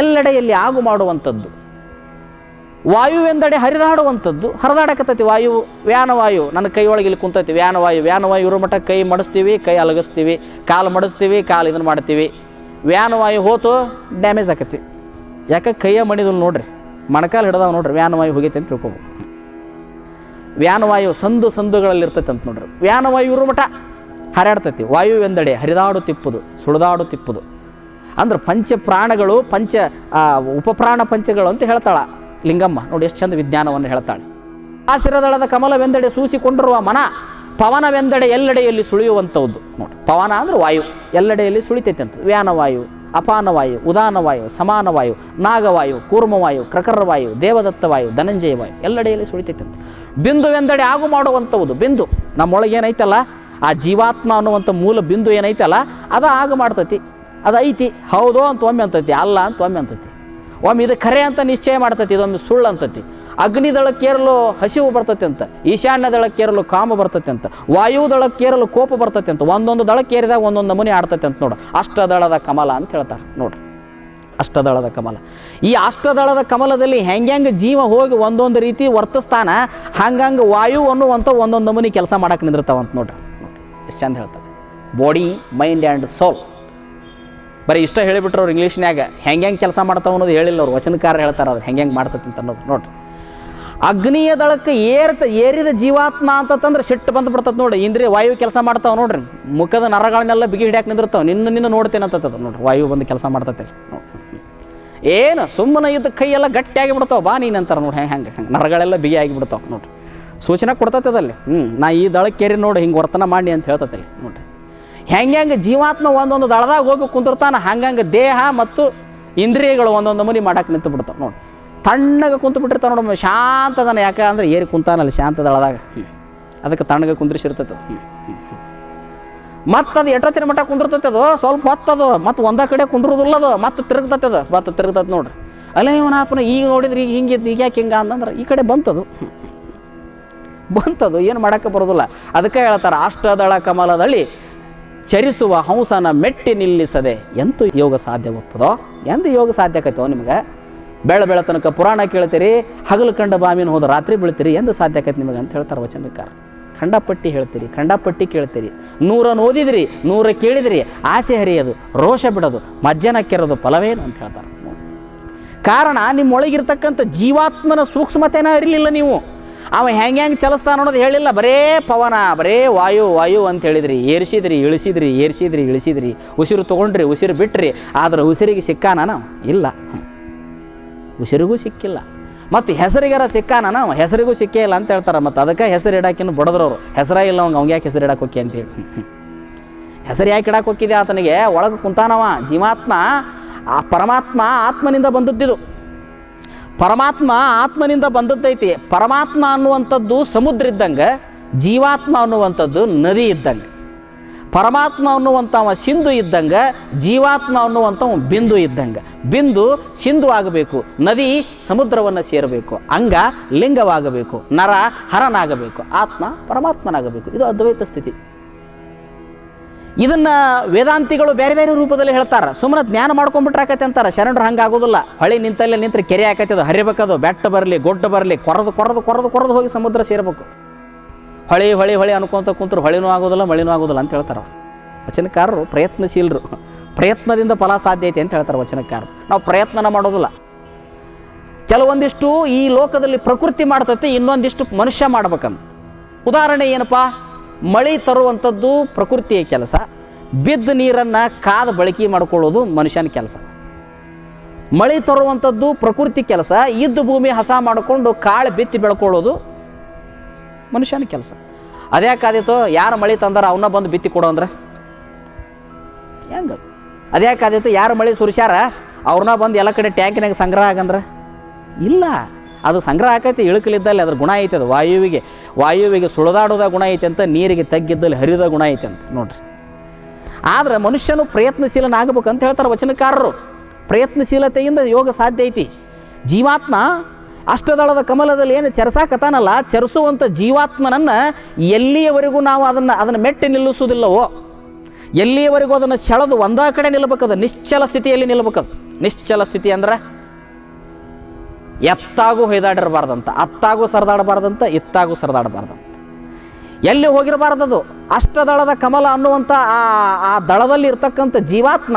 ಎಲ್ಲೆಡೆಯಲ್ಲಿ ಆಗು ಮಾಡುವಂಥದ್ದು. ವಾಯುವೆಂದೆಡೆ ಹರಿದಾಡುವಂಥದ್ದು. ಹರಿದಾಡಕತ್ತೈತಿ ವಾಯು ವ್ಯಾನವಾಯು ನನ್ನ ಕೈ ಒಳಗೆ ಇಲ್ಲಿ ಕುಂತೈತಿ ವ್ಯಾನವಾಯು ವ್ಯಾನವಾಯು ಇರೋ ಮಟ್ಟ ಕೈ ಮಡಿಸ್ತೀವಿ, ಕೈ ಅಲಗಿಸ್ತೀವಿ, ಕಾಲು ಮಡಿಸ್ತೀವಿ, ಕಾಲು ಇದನ್ನು ಮಾಡ್ತೀವಿ. ವ್ಯಾನವಾಯು ಹೋತು ಡ್ಯಾಮೇಜ್ ಆಕತಿ. ಯಾಕೆ ಕೈಯ ಮಣಿದಲ್ ನೋಡ್ರಿ? ಮೊಣಕಾಲು ಹಿಡ್ದಾವ ನೋಡ್ರಿ ವ್ಯಾನವಾಯು ಹೋಗೈತೆ ಅಂತ ತಿಳ್ಕೊಬೇಕು ವ್ಯಾನವಾಯು ಸಂದು ಸಂದುಗಳಲ್ಲಿ ಇರ್ತೈತೆ ಅಂತ ನೋಡ್ರಿ. ವ್ಯಾನವಾಯು ಇರೋ ಮಠ ಹಾರಾಡ್ತೈತಿ. ವಾಯುವೆಂದೆಡೆ ಹರಿದಾಡು ತಿಪ್ಪುದು ಸುಳಿದಾಡು ತಿಪ್ಪುದು. ಅಂದ್ರೆ ಪಂಚ ಪ್ರಾಣಗಳು, ಪಂಚ ಉಪಪ್ರಾಣ ಪಂಚಗಳು ಅಂತ ಹೇಳ್ತಾಳ ಲಿಂಗಮ್ಮ. ನೋಡಿ ಎಷ್ಟು ಚಂದ ವಿಜ್ಞಾನವನ್ನು ಹೇಳ್ತಾಳೆ. ಆಸಿರದಳದ ಕಮಲವೆಂದೆಡೆ ಸೂಸಿಕೊಂಡಿರುವ ಮನ ಪವನವೆಂದೆಡೆ ಎಲ್ಲೆಡೆಯಲ್ಲಿ ಸುಳಿಯುವಂಥದ್ದು. ನೋಡಿ ಪವನ ಅಂದ್ರೆ ವಾಯು, ಎಲ್ಲೆಡೆಯಲ್ಲಿ ಸುಳಿತೈತೆ ಅಂತ. ವ್ಯಾನವಾಯು ಅಪಾನವಾಯು, ಉದಾನವಾಯು, ಸಮಾನವಾಯು, ನಾಗವಾಯು, ಕೂರ್ಮವಾಯು ಕ್ರಕರವಾಯು ದೇವದತ್ತವಾಯು ಧನಂಜಯ ವಾಯು ಎಲ್ಲೆಡೆಯಲ್ಲಿ ಸುಳಿತೈತೆ. ಬಿಂದುವೆಂದಡೆ ಆಗು ಮಾಡುವಂಥವುದು, ಬಿಂದು. ನಮ್ಮೊಳಗೆ ಏನೈತಲ್ಲ? ಆ ಜೀವಾತ್ಮ ಅನ್ನುವಂಥ ಮೂಲ ಬಿಂದು ಏನೈತಲ್ಲ? ಅದು ಆಗು ಮಾಡ್ತತಿ. ಅದು ಐತಿ. ಹೌದು ಅಂತ ಒಮ್ಮೆ ಅಂತತಿ, ಅಲ್ಲ ಅಂತ ಒಮ್ಮೆ ಅಂತೈತಿ. ಒಮ್ಮೆ ಇದು ಖರೆ ಅಂತ ನಿಶ್ಚಯ ಮಾಡ್ತೈತಿ ಇದೊಮ್ಮೆ ಸುಳ್ಳು ಅಂತೈತಿ. ಅಗ್ನಿದಳಕ್ಕೇರಲು ಹಸಿವು ಬರ್ತತೆ ಅಂತ ಈಶಾನ್ಯ ದಳಕ್ಕೇರಲು ಕಾಮ ಬರ್ತತೆ ಅಂತ ವಾಯು ದಳಕ್ಕೇರಲು ಕೋಪ ಬರ್ತತೆ ಅಂತ, ಒಂದೊಂದು ದಳಕ್ಕೇರಿದಾಗ ಒಂದೊಂದು ನಮೂನೆ ಆಡ್ತತೆ ಅಂತ ನೋಡು. ಅಷ್ಟದಳದ ಕಮಲ ಅಂತ ಹೇಳ್ತಾರೆ ನೋಡ್ರಿ ಅಷ್ಟದಳದ ಕಮಲ. ಈ ಅಷ್ಟದಳದ ಕಮಲದಲ್ಲಿ ಹೆಂಗೆ ಜೀವ ಹೋಗಿ ಒಂದೊಂದು ರೀತಿ ವರ್ತಿಸ್ತಾನ ಹಂಗಂಗೆ ವಾಯು ಅನ್ನುವಂಥ ಒಂದೊಂದು ನಮೂನಿ ಕೆಲಸ ಮಾಡಕ್ಕೆ ನಿಂದಿರ್ತಾವಂತ ನೋಡ್ರಿ ನೋಡ್ರಿ ಎಷ್ಟು ಚಂದ ಹೇಳ್ತಾರೆ ಬಾಡಿ ಮೈಂಡ್ ಆ್ಯಂಡ್ ಸೋಲ್ ಬರೀ ಇಷ್ಟ ಹೇಳಿಬಿಟ್ರು ಅವ್ರು ಇಂಗ್ಲೀಷ್ನ್ಯಾಗ ಹೆಂಗೆ ಕೆಲಸ ಮಾಡ್ತಾವ ಅನ್ನೋದು ಹೇಳಿಲ್ಲ ಅವ್ರು. ವಚನಕಾರ ಹೇಳ್ತಾರೆ ಅದು ಹೆಂಗೆ ಮಾಡ್ತತಿ ಅಂತ ಅನ್ನೋದು ನೋಡ್ರಿ ಅಗ್ನಿಯ ದಳಕ್ಕೆ ಏರ್ತ ಏರಿದ ಜೀವಾತ್ಮ ಅಂತಂದ್ರೆ ಸಿಟ್ಟು ಬಂದು ಬಿಡ್ತದೆ ನೋಡಿ. ಇಂದ್ರಿಯ ವಾಯು ಕೆಲಸ ಮಾಡ್ತಾವ ನೋಡ್ರಿ. ಮುಖದ ನರಗಳನ್ನೆಲ್ಲ ಬಿಗಿ ಹಿಡಿಯಾಕೆ ನಿಂದಿರ್ತಾವ. ನಿನ್ನ ನಿನ್ನ ನೋಡ್ತೇನೆ ಅಂತದ ನೋಡ್ರಿ. ವಾಯು ಬಂದು ಕೆಲಸ ಮಾಡ್ತೈತೆ ಏನು ಸುಮ್ಮನೆ ಇದ್ದ ಕೈಯೆಲ್ಲ ಗಟ್ಟಿಯಾಗಿ ಬಿಡ್ತಾವ. ಬಾ ನೀನು ಅಂತಾರೆ ನೋಡಿ ಹೆಂಗೆ ಹೆಂಗೆ ಹೆಂಗೆ ನರಗಳೆಲ್ಲ ಬಿಗಿ ಆಗಿ ಬಿಡ್ತಾವ ನೋಡ್ರಿ. ಸೂಚನೆ ಕೊಡ್ತೈತದಲ್ಲಿ ಹ್ಞೂ ನಾ ಈ ದಳಕ್ಕೇರಿ ನೋಡಿ, ಹಿಂಗೆ ವರ್ತನ ಮಾಡಿ ಅಂತ ಹೇಳ್ತೈತಲ್ಲಿ ನೋಡ್ರಿ. ಹೆಂಗೆ ಹೆಂಗೆ ಜೀವಾತ್ಮ ಒಂದೊಂದು ದಳದಾಗ ಹೋಗಿ ಕುಂತಿರ್ತಾನ ಹಂಗಂಗೆ ದೇಹ ಮತ್ತು ಇಂದ್ರಿಯಗಳು ಒಂದೊಂದು ಮನಿ ಮಾಡಕ್ಕೆ ನಿಂತು ಬಿಡ್ತಾವೆ ನೋಡಿ ತಣ್ಣಗೆ ಕುಂತು ಬಿಟ್ಟಿರ್ತಾನೆ ನೋಡಮ್ಮ ಶಾಂತ ಅದಾನ. ಯಾಕೆ ಅಂದ್ರೆ ಏರಿ ಕುಂತಾನಲ್ಲ ಶಾಂತದಳದಾಗ. ಅದಕ್ಕೆ ತಣ್ಣಗೆ ಕುಂದ್ರಿಸಿರ್ತೈತೆ ಮತ್ತು ಅದು ಎಷ್ಟೊತ್ತಿನ ಮಟ್ಟ ಕುಂದಿರ್ತೈತೆ ಅದು. ಸ್ವಲ್ಪ ಹೊತ್ತದು. ಮತ್ತು ಒಂದ ಕಡೆ ಕುಂದ್ರದಿಲ್ಲ ಅದು. ಮತ್ತೆ ತಿರುಗ್ತೈತೆ ಅದು. ಮತ್ತೆ ತಿರುಗ್ತೈತೆ ನೋಡ್ರಿ. ಅಲ್ಲೇ ಇವನಪ್ಪನ ಈಗ ನೋಡಿದ್ರೆ ಈಗ ಹಿಂಗಿದ್ದು ಈಗ ಯಾಕೆ ಹಿಂಗ ಅಂತಂದ್ರೆ ಈ ಕಡೆ ಬಂತದು. ಬಂತದು. ಏನು ಮಾಡೋಕ್ಕೆ ಬರೋದಿಲ್ಲ. ಅದಕ್ಕೆ ಹೇಳ್ತಾರೆ, ಅಷ್ಟದಳ ಕಮಲದಲ್ಲಿ ಚರಿಸುವ ಹಂಸನ ಮೆಟ್ಟಿ ನಿಲ್ಲಿಸದೆ. ಎಂತೂ ಯೋಗ ಸಾಧ್ಯ ಒಪ್ಪದೋ? ಎಂದು ಯೋಗ ಸಾಧ್ಯ ಆಕೈತೋ ನಿಮಗೆ? ಬೆಳ ಬೆಳ ತನಕ ಪುರಾಣ ಕೇಳ್ತೀರಿ, ಹಗಲು ಕಂಡ ಬಾಮಿನ ಹೋದ ರಾತ್ರಿ ಬೀಳ್ತೀರಿ ಎಂದು ಸಾಧ್ಯ ಆಕೈತೆ ನಿಮಗೆ ಅಂತ ಹೇಳ್ತಾರೆ ವಚನಕಾರ. ಖಂಡಪಟ್ಟಿ ಹೇಳ್ತೀರಿ, ಖಂಡಪಟ್ಟಿ ಕೇಳ್ತೀರಿ. ನೂರನ್ನು ಓದಿದಿರಿ, ನೂರ ಕೇಳಿದ್ರಿ, ಆಸೆ ಹರಿಯೋದು, ರೋಷ ಬಿಡೋದು, ಮಜ್ಜನ ಕೆರೋದು ಫಲವೇನು ಅಂತ ಹೇಳ್ತಾರೆ. ಕಾರಣ ನಿಮ್ಮೊಳಗಿರ್ತಕ್ಕಂಥ ಜೀವಾತ್ಮನ ಸೂಕ್ಷ್ಮತೆನ ಇರಲಿಲ್ಲ ನೀವು. ಅವ ಹೆಂಗೆ ಹೆಂಗೆ ಚಲಿಸ್ತಾನ ಅನ್ನೋದು ಹೇಳಿಲ್ಲ, ಬರೇ ಪವನ, ಬರೇ ವಾಯು ವಾಯು ಅಂತ ಹೇಳಿದ್ರಿ, ಏರಿಸಿದ್ರಿ, ಇಳಿಸಿದ್ರಿ ಏರಿಸಿದ್ರಿ, ಇಳಿಸಿದ್ರಿ, ಉಸಿರು ತೊಗೊಂಡ್ರಿ, ಉಸಿರು ಬಿಟ್ರಿ, ಆದ್ರೆ ಉಸಿರಿಗೆ ಸಿಕ್ಕಾನ ಇಲ್ಲ. ಉಸಿರಿಗೂ ಸಿಕ್ಕಿಲ್ಲ. ಮತ್ತು ಹೆಸರಿಗಾರ ಸಿಕ್ಕಾನ ನಾವು? ಹೆಸರಿಗೂ ಸಿಕ್ಕೇ ಇಲ್ಲ ಅಂತ ಹೇಳ್ತಾರೆ. ಮತ್ತು ಅದಕ್ಕೆ ಹೆಸರು ಇಡಾಕಿನ್ನು ಬಡದ್ರವ್ರು. ಹೆಸರ ಇಲ್ಲ ಅವ್ನು ಅವ್ಗೆ ಯಾಕೆ ಹೆಸರು ಇಡಕ್ಕೆ ಹೋಗಿ ಅಂತೇಳಿ ಹೆಸರು ಯಾಕೆ ಇಡಕ್ಕೆ ಹೋಗಿದ್ದೆ ಆತನಿಗೆ? ಒಳಗೆ ಕುಂತಾನವ. ಜೀವಾತ್ಮ, ಆ ಪರಮಾತ್ಮ ಆತ್ಮನಿಂದ ಬಂದದ್ದಿದು. ಪರಮಾತ್ಮ ಆತ್ಮನಿಂದ ಬಂದದ್ದೈತಿ. ಪರಮಾತ್ಮ ಅನ್ನುವಂಥದ್ದು ಸಮುದ್ರ ಇದ್ದಂಗೆ, ಜೀವಾತ್ಮ ಅನ್ನುವಂಥದ್ದು ನದಿ ಇದ್ದಂಗೆ. ಪರಮಾತ್ಮ ಅನ್ನುವಂಥವ ಸಿಂಧು ಇದ್ದಂಗೆ, ಜೀವಾತ್ಮ ಅನ್ನುವಂಥವ ಬಿಂದು ಇದ್ದಂಗೆ. ಬಿಂದು ಸಿಂಧು ಆಗಬೇಕು, ನದಿ ಸಮುದ್ರವನ್ನು ಸೇರಬೇಕು, ಅಂಗ ಲಿಂಗವಾಗಬೇಕು, ನರ ಹರನಾಗಬೇಕು, ಆತ್ಮ ಪರಮಾತ್ಮನಾಗಬೇಕು. ಇದು ಅದ್ವೈತ ಸ್ಥಿತಿ. ಇದನ್ನ ವೇದಾಂತಿಗಳು ಬೇರೆ ಬೇರೆ ರೂಪದಲ್ಲಿ ಹೇಳ್ತಾರೆ. ಸುಮ್ಮನೆ ಜ್ಞಾನ ಮಾಡ್ಕೊಂಡ್ಬಿಟ್ರಾಕತ್ತೆ ಅಂತಾರೆ. ಶರಣರು ಹಂಗೆ ಆಗೋದಿಲ್ಲ ಹೊಳೆ ನಿಂತಲ್ಲೇ ನಿಂತರೆ ಕೆರೆ ಆಕೈತೆ ಅದು. ಹರಿಬೇಕದು. ಬೆಟ್ಟ ಬರಲಿ, ಗೊಡ್ಡ ಬರಲಿ, ಕೊರದು ಕೊರದು ಕೊರದು ಕೊರದು ಹೋಗಿ ಸಮುದ್ರ ಸೇರಬೇಕು. ಹೊಳೆ ಹೊಳೆ ಹೊಳೆ ಅನ್ಕೊಂತ ಕುಂತರು ಹೊಳೆನೂ ಆಗೋದಿಲ್ಲ, ಮಳೆನೂ ಆಗೋದಿಲ್ಲ ಅಂತ ಹೇಳ್ತಾರೆ. ವಚನಕಾರರು ಪ್ರಯತ್ನಶೀಲರು. ಪ್ರಯತ್ನದಿಂದ ಫಲ ಸಾಧ್ಯ ಐತೆ ಅಂತ ಹೇಳ್ತಾರೆ ವಚನಕಾರರು. ನಾವು ಪ್ರಯತ್ನನ ಮಾಡೋದಿಲ್ಲ. ಕೆಲವೊಂದಿಷ್ಟು ಈ ಲೋಕದಲ್ಲಿ ಪ್ರಕೃತಿ ಮಾಡ್ತೈತಿ, ಇನ್ನೊಂದಿಷ್ಟು ಮನುಷ್ಯ ಮಾಡ್ಬೇಕಂತ. ಉದಾಹರಣೆ ಏನಪ್ಪ? ಮಳೆ ತರುವಂಥದ್ದು ಪ್ರಕೃತಿಯ ಕೆಲಸ, ಬಿದ್ದ ನೀರನ್ನು ಕಾದ ಬಳಕೆ ಮಾಡ್ಕೊಳ್ಳೋದು ಮನುಷ್ಯನ ಕೆಲಸ. ಮಳೆ ತರುವಂಥದ್ದು ಪ್ರಕೃತಿ ಕೆಲಸ, ಇದ್ದ ಭೂಮಿ ಹಸ ಮಾಡಿಕೊಂಡು ಕಾಳು ಬಿತ್ತಿ ಬೆಳ್ಕೊಳ್ಳೋದು ಮನುಷ್ಯನ ಕೆಲಸ. ಅದ್ಯಾಕಾದಿತ್ತು ಯಾರು ಮಳೆ ತಂದಾರ ಅವನ್ನ ಬಂದು ಬಿತ್ತಿ ಕೊಡು ಅಂದ್ರೆ? ಹೆಂಗ ಅದ್ಯಾಕಾದಿತ್ತು ಯಾರು ಮಳೆ ಸುರಿಸ್ಯಾರ? ಅವ್ರನ್ನ ಬಂದು ಎಲ್ಲ ಕಡೆ ಟ್ಯಾಂಕಿನಾಗ ಸಂಗ್ರಹ ಆಗಂದ್ರೆ? ಇಲ್ಲ. ಅದು ಸಂಗ್ರಹ ಆಕೈತಿ ಇಳುಕಲಿದ್ದಲ್ಲಿ ಅದ್ರ ಗುಣ ಐತೆ ಅದು. ವಾಯುವಿಗೆ ವಾಯುವಿಗೆ ಸುಳಿದಾಡೋದ ಗುಣ ಐತೆ ಅಂತ ನೀರಿಗೆ ತಗ್ಗಿದ್ದಲ್ಲಿ ಹರಿದ ಗುಣ ಐತೆ ಅಂತ ನೋಡ್ರಿ. ಆದ್ರೆ ಮನುಷ್ಯನು ಪ್ರಯತ್ನಶೀಲನಾಗಬೇಕು ಅಂತ ಹೇಳ್ತಾರೆ ವಚನಕಾರರು. ಪ್ರಯತ್ನಶೀಲತೆಯಿಂದ ಯೋಗ ಸಾಧ್ಯ ಐತಿ. ಜೀವಾತ್ಮ ಅಷ್ಟದಳದ ಕಮಲದಲ್ಲಿ ಏನು ಚರ್ಸಾಕತಾನಲ್ಲ ಚರಿಸುವಂಥ ಜೀವಾತ್ಮನನ್ನು ಎಲ್ಲಿಯವರೆಗೂ ನಾವು ಅದನ್ನು ಅದನ್ನು ಮೆಟ್ಟಿ ನಿಲ್ಲಿಸುವುದಿಲ್ಲವೋ, ಎಲ್ಲಿಯವರೆಗೂ ಅದನ್ನು ಸೆಳೆದು ಒಂದೇ ಕಡೆ ನಿಲ್ಲಬೇಕದು, ನಿಶ್ಚಲ ಸ್ಥಿತಿಯಲ್ಲಿ ನಿಲ್ಲಬೇಕದು. ನಿಶ್ಚಲ ಸ್ಥಿತಿ ಅಂದ್ರೆ ಎತ್ತಾಗೂ ಹೊಯ್ದಾಡಿರಬಾರ್ದಂತ, ಅತ್ತಾಗೂ ಸರದಾಡಬಾರ್ದಂತ, ಇತ್ತಾಗೂ ಸರದಾಡಬಾರ್ದಂತ. ಎಲ್ಲಿ ಹೋಗಿರಬಾರ್ದದು? ಅಷ್ಟದಳದ ಕಮಲ ಅನ್ನುವಂಥ ಆ ಆ ದಳದಲ್ಲಿ ಇರ್ತಕ್ಕಂಥ ಜೀವಾತ್ಮ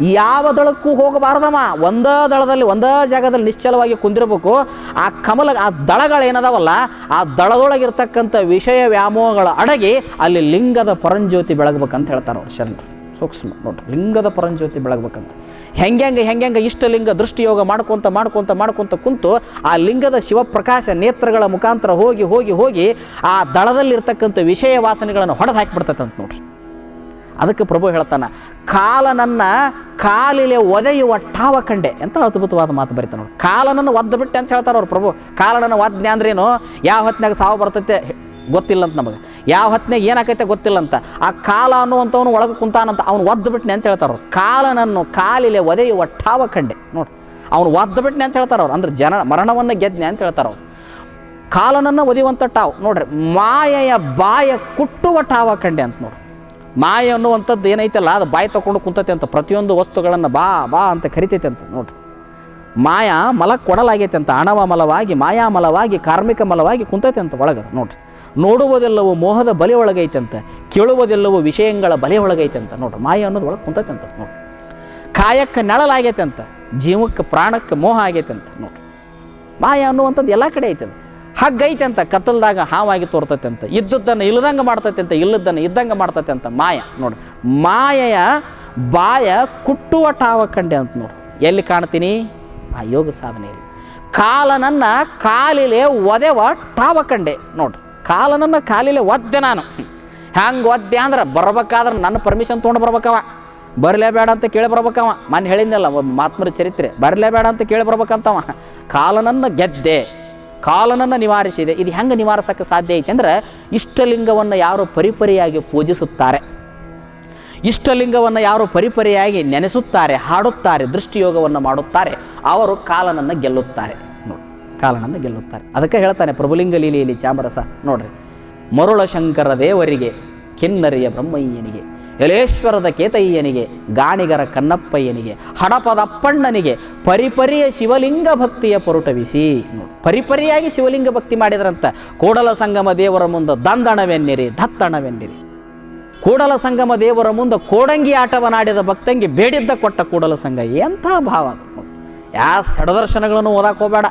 ಯಾವ ದಳಕ್ಕೂ ಹೋಗಬಾರ್ದಮ್ಮ. ಒಂದೇ ದಳದಲ್ಲಿ, ಒಂದೇ ಜಾಗದಲ್ಲಿ ನಿಶ್ಚಲವಾಗಿ ಕುಂದಿರಬೇಕು. ಆ ಕಮಲ, ಆ ದಳಗಳೇನದವಲ್ಲ, ಆ ದಳದೊಳಗಿರ್ತಕ್ಕಂಥ ವಿಷಯ ವ್ಯಾಮೋಹಗಳ ಅಡಗಿ ಅಲ್ಲಿ ಲಿಂಗದ ಪರಂಜ್ಯೋತಿ ಬೆಳಗ್ಬೇಕಂತ ಹೇಳ್ತಾರೆ ಅವ್ರು ಶರಣರು. ಸೂಕ್ಷ್ಮ, ನೋಡ್ರಿ, ಲಿಂಗದ ಪರಂಜ್ಯೋತಿ ಬೆಳಗ್ಬೇಕಂತ. ಹೆಂಗೆ ಇಷ್ಟ ಲಿಂಗ ದೃಷ್ಟಿಯೋಗ ಮಾಡ್ಕೊಂತ ಮಾಡ್ಕೊಂತ ಮಾಡ್ಕೊಂತ ಕುಂತು ಆ ಲಿಂಗದ ಶಿವಪ್ರಕಾಶ ನೇತ್ರಗಳ ಮುಖಾಂತರ ಹೋಗಿ ಹೋಗಿ ಹೋಗಿ ಆ ದಳದಲ್ಲಿರ್ತಕ್ಕಂಥ ವಿಷಯ ವಾಸನೆಗಳನ್ನು ಹೊಡೆದು ಹಾಕಿಬಿಡ್ತೈತಂತ ನೋಡ್ರಿ. ಅದಕ್ಕೆ ಪ್ರಭು ಹೇಳ್ತಾನೆ ಕಾಲನನ್ನ ಕಾಲಿಲೆ ಒದೆಯುವ ಟಾವ ಕಂಡೆ ಅಂತ ಅದ್ಭುತವಾದ ಮಾತು ಬರೀತಾನೆ ನೋಡಿ ಕಾಲನನ್ನು ಒದ್ದು ಬಿಟ್ಟೆ ಅಂತ ಹೇಳ್ತಾರೆ ಅವ್ರು ಪ್ರಭು. ಕಾಲನನ್ನು ಒದ್ನೆ ಅಂದ್ರೇನು? ಯಾವ ಹೊತ್ತಿನಾಗ ಸಾವು ಬರ್ತೈತೆ? ಗೊತ್ತಿಲ್ಲ ಅಂತ ನಮಗೆ. ಯಾವ ಹೊತ್ತಿನಾಗ ಏನಾಕೈತೆ ಗೊತ್ತಿಲ್ಲ ಅಂತ ಆ ಕಾಲ ಅನ್ನುವಂಥವನು ಒಳಗೆ ಕುಂತಾನಂತ ಅವನು ಒದ್ದು ಬಿಟ್ಟನೆ ಅಂತ ಹೇಳ್ತಾರೆ ಅವ್ರು. ಕಾಲನನ್ನು ಕಾಲಿಲೆ ಒದೆಯುವ ಟಾವ ಕಂಡೆ. ನೋಡಿ. ಅವನು ಒದ್ದು ಬಿಟ್ನೆ ಅಂತ ಹೇಳ್ತಾರೆ ಅವ್ರು. ಅಂದ್ರೆ ಜನ ಮರಣವನ್ನು ಗೆದ್ನೆ ಅಂತ ಹೇಳ್ತಾರೆ ಅವ್ರು. ಕಾಲನನ್ನು ಒದೆಯುವಂಥ ಟಾವ್ ನೋಡ್ರಿ, ಮಾಯೆಯ ಬಾಯ ಕುಟ್ಟುವ ಟಾವ ಕಂಡೆ ಅಂತ ನೋಡಿ ಮಾಯ ಅನ್ನುವಂಥದ್ದು ಏನೈತಲ್ಲ, ಅದು ಬಾಯಿ ತಗೊಂಡು ಕುಂತೈತೆ ಅಂತ. ಪ್ರತಿಯೊಂದು ವಸ್ತುಗಳನ್ನು ಬಾ ಬಾ ಅಂತ ಕರಿತೈತೆ ಅಂತ ನೋಡ್ರಿ. ಮಾಯ ಮಲ ಕೊಡಲಾಗೈತೆ ಅಂತ. ಅಣವ ಮಲವಾಗಿ ಮಾಯಾಮಲವಾಗಿ ಕಾರ್ಮಿಕ ಮಲವಾಗಿ ಕುಂತೈತೆ ಅಂತ ಒಳಗೆ ನೋಡ್ರಿ. ನೋಡುವುದೆಲ್ಲವೂ ಮೋಹದ ಬಲೆ ಒಳಗೈತೆ ಅಂತ ಕೇಳುವುದೆಲ್ಲವೂ ವಿಷಯಗಳ ಬಲೆ ಒಳಗೈತಂತ. ನೋಡ್ರಿ, ಮಾಯ ಅನ್ನೋದು ಒಳಗೆ ಕುಂತೈತಂತ ನೋಡ್ರಿ. ಕಾಯಕ್ಕೆ ನೆಳಲಾಗೈತಂತ, ಜೀವಕ್ಕೆ ಪ್ರಾಣಕ್ಕೆ ಮೋಹ ಆಗೈತೆ ಅಂತ ನೋಡ್ರಿ. ಮಾಯ ಅನ್ನುವಂಥದ್ದು ಎಲ್ಲ ಕಡೆ ಐತಂತ. ಹಗ್ಗ ಐತಂತ ಕತ್ತಲ್ದಾಗ ಹಾವಾಗಿ ತೋರ್ತೈತೆ ಅಂತ ಇದ್ದದ್ದನ್ನು ಇಲ್ಲದಂಗೆ ಮಾಡ್ತೈತೆ ಅಂತ ಇಲ್ಲದನ್ನು ಇದ್ದಂಗೆ ಮಾಡ್ತೈತೆ ಅಂತ ಮಾಯ ನೋಡ್ರಿ. ಮಾಯೆಯ ಬಾಯ ಕುಟ್ಟುವ ಟಾವ ಕಂಡೆ ಅಂತ ನೋಡ್ರಿ. ಎಲ್ಲಿ ಕಾಣ್ತೀನಿ? ಆ ಯೋಗ ಸಾಧನೆಯಲ್ಲಿ. ಕಾಲನನ್ನ ಕಾಲಿಲೆ ಒದೆವ ಟಾವ ಕಂಡೆ ನೋಡ್ರಿ. ಕಾಲನನ್ನ ಕಾಲಿಲೆ ಒದ್ದೆ ನಾನು. ಹ್ಯಾಂಗೆ ಒದ್ದೆ ಅಂದ್ರೆ ಬರ್ಬೇಕಾದ್ರೆ ನನ್ನ ಪರ್ಮಿಷನ್ ತೊಗೊಂಡು ಬರ್ಬೇಕವ. ಬರಲೇಬೇಡ ಅಂತ ಕೇಳಿ ಬರ್ಬೇಕವ. ಮೊನ್ನೆ ಹೇಳಿದ್ನಲ್ಲ ಒಬ್ಬ ಮಾತ್ಮರ ಚರಿತ್ರೆ. ಬರಲೇಬೇಡ ಅಂತ ಕೇಳಿ ಬರ್ಬೇಕಂತವ. ಕಾಲನನ್ನ ಗೆದ್ದೆ. ಕಾಲನನ್ನು ನಿವಾರಿಸಿದೆ. ಇದು ಹೆಂಗೆ ನಿವಾರಿಸೋಕ್ಕೆ ಸಾಧ್ಯ ಐತೆ ಅಂದರೆ, ಇಷ್ಟಲಿಂಗವನ್ನು ಯಾರು ಪರಿಪರಿಯಾಗಿ ಪೂಜಿಸುತ್ತಾರೆ. ಇಷ್ಟಲಿಂಗವನ್ನು ಯಾರು ಪರಿಪರಿಯಾಗಿ ನೆನೆಸುತ್ತಾರೆ, ಹಾಡುತ್ತಾರೆ, ದೃಷ್ಟಿಯೋಗವನ್ನು ಮಾಡುತ್ತಾರೆ, ಅವರು ಕಾಲನನ್ನು ಗೆಲ್ಲುತ್ತಾರೆ. ಕಾಲನನ್ನು ಗೆಲ್ಲುತ್ತಾರೆ. ಅದಕ್ಕೆ ಹೇಳ್ತಾನೆ ಪ್ರಭುಲಿಂಗ ಲೀಲೆಯಲ್ಲಿ ಚಾಮರಸ ನೋಡ್ರಿ. ಮರುಳ ಶಂಕರ ದೇವರಿಗೆ, ಕಿನ್ನರಿಯ ಬ್ರಹ್ಮಯ್ಯನಿಗೆ, ಯಲೇಶ್ವರದ ಕೇತಯ್ಯನಿಗೆ, ಗಾಣಿಗರ ಕನ್ನಪ್ಪಯ್ಯನಿಗೆ ಹಡಪದಪ್ಪಣ್ಣನಿಗೆ ಪರಿಪರಿಯ ಶಿವಲಿಂಗ ಭಕ್ತಿಯ ಪೊರುಟವಿಸಿ ಪರಿಪರಿಯಾಗಿ ಶಿವಲಿಂಗ ಭಕ್ತಿ ಮಾಡಿದ್ರಂತ ಕೂಡಲ ಸಂಗಮ ದೇವರ ಮುಂದೆ ದಂದಣವೆನ್ನಿರಿ ದತ್ತಣವೆನ್ನಿರಿ. ಕೂಡಲ ಸಂಗಮ ದೇವರ ಮುಂದೆ ಕೋಡಂಗಿ ಆಟವನಾಡಿದ ಭಕ್ತಂಗೆ ಬೇಡಿದ್ದ ಕೊಟ್ಟ ಕೂಡಲ ಸಂಗ ಎಂಥ ಭಾವ ಯಾ ಸಡದರ್ಶನಗಳನ್ನು ಓದಕ್ಕೆ ಹೋಗಬೇಡ.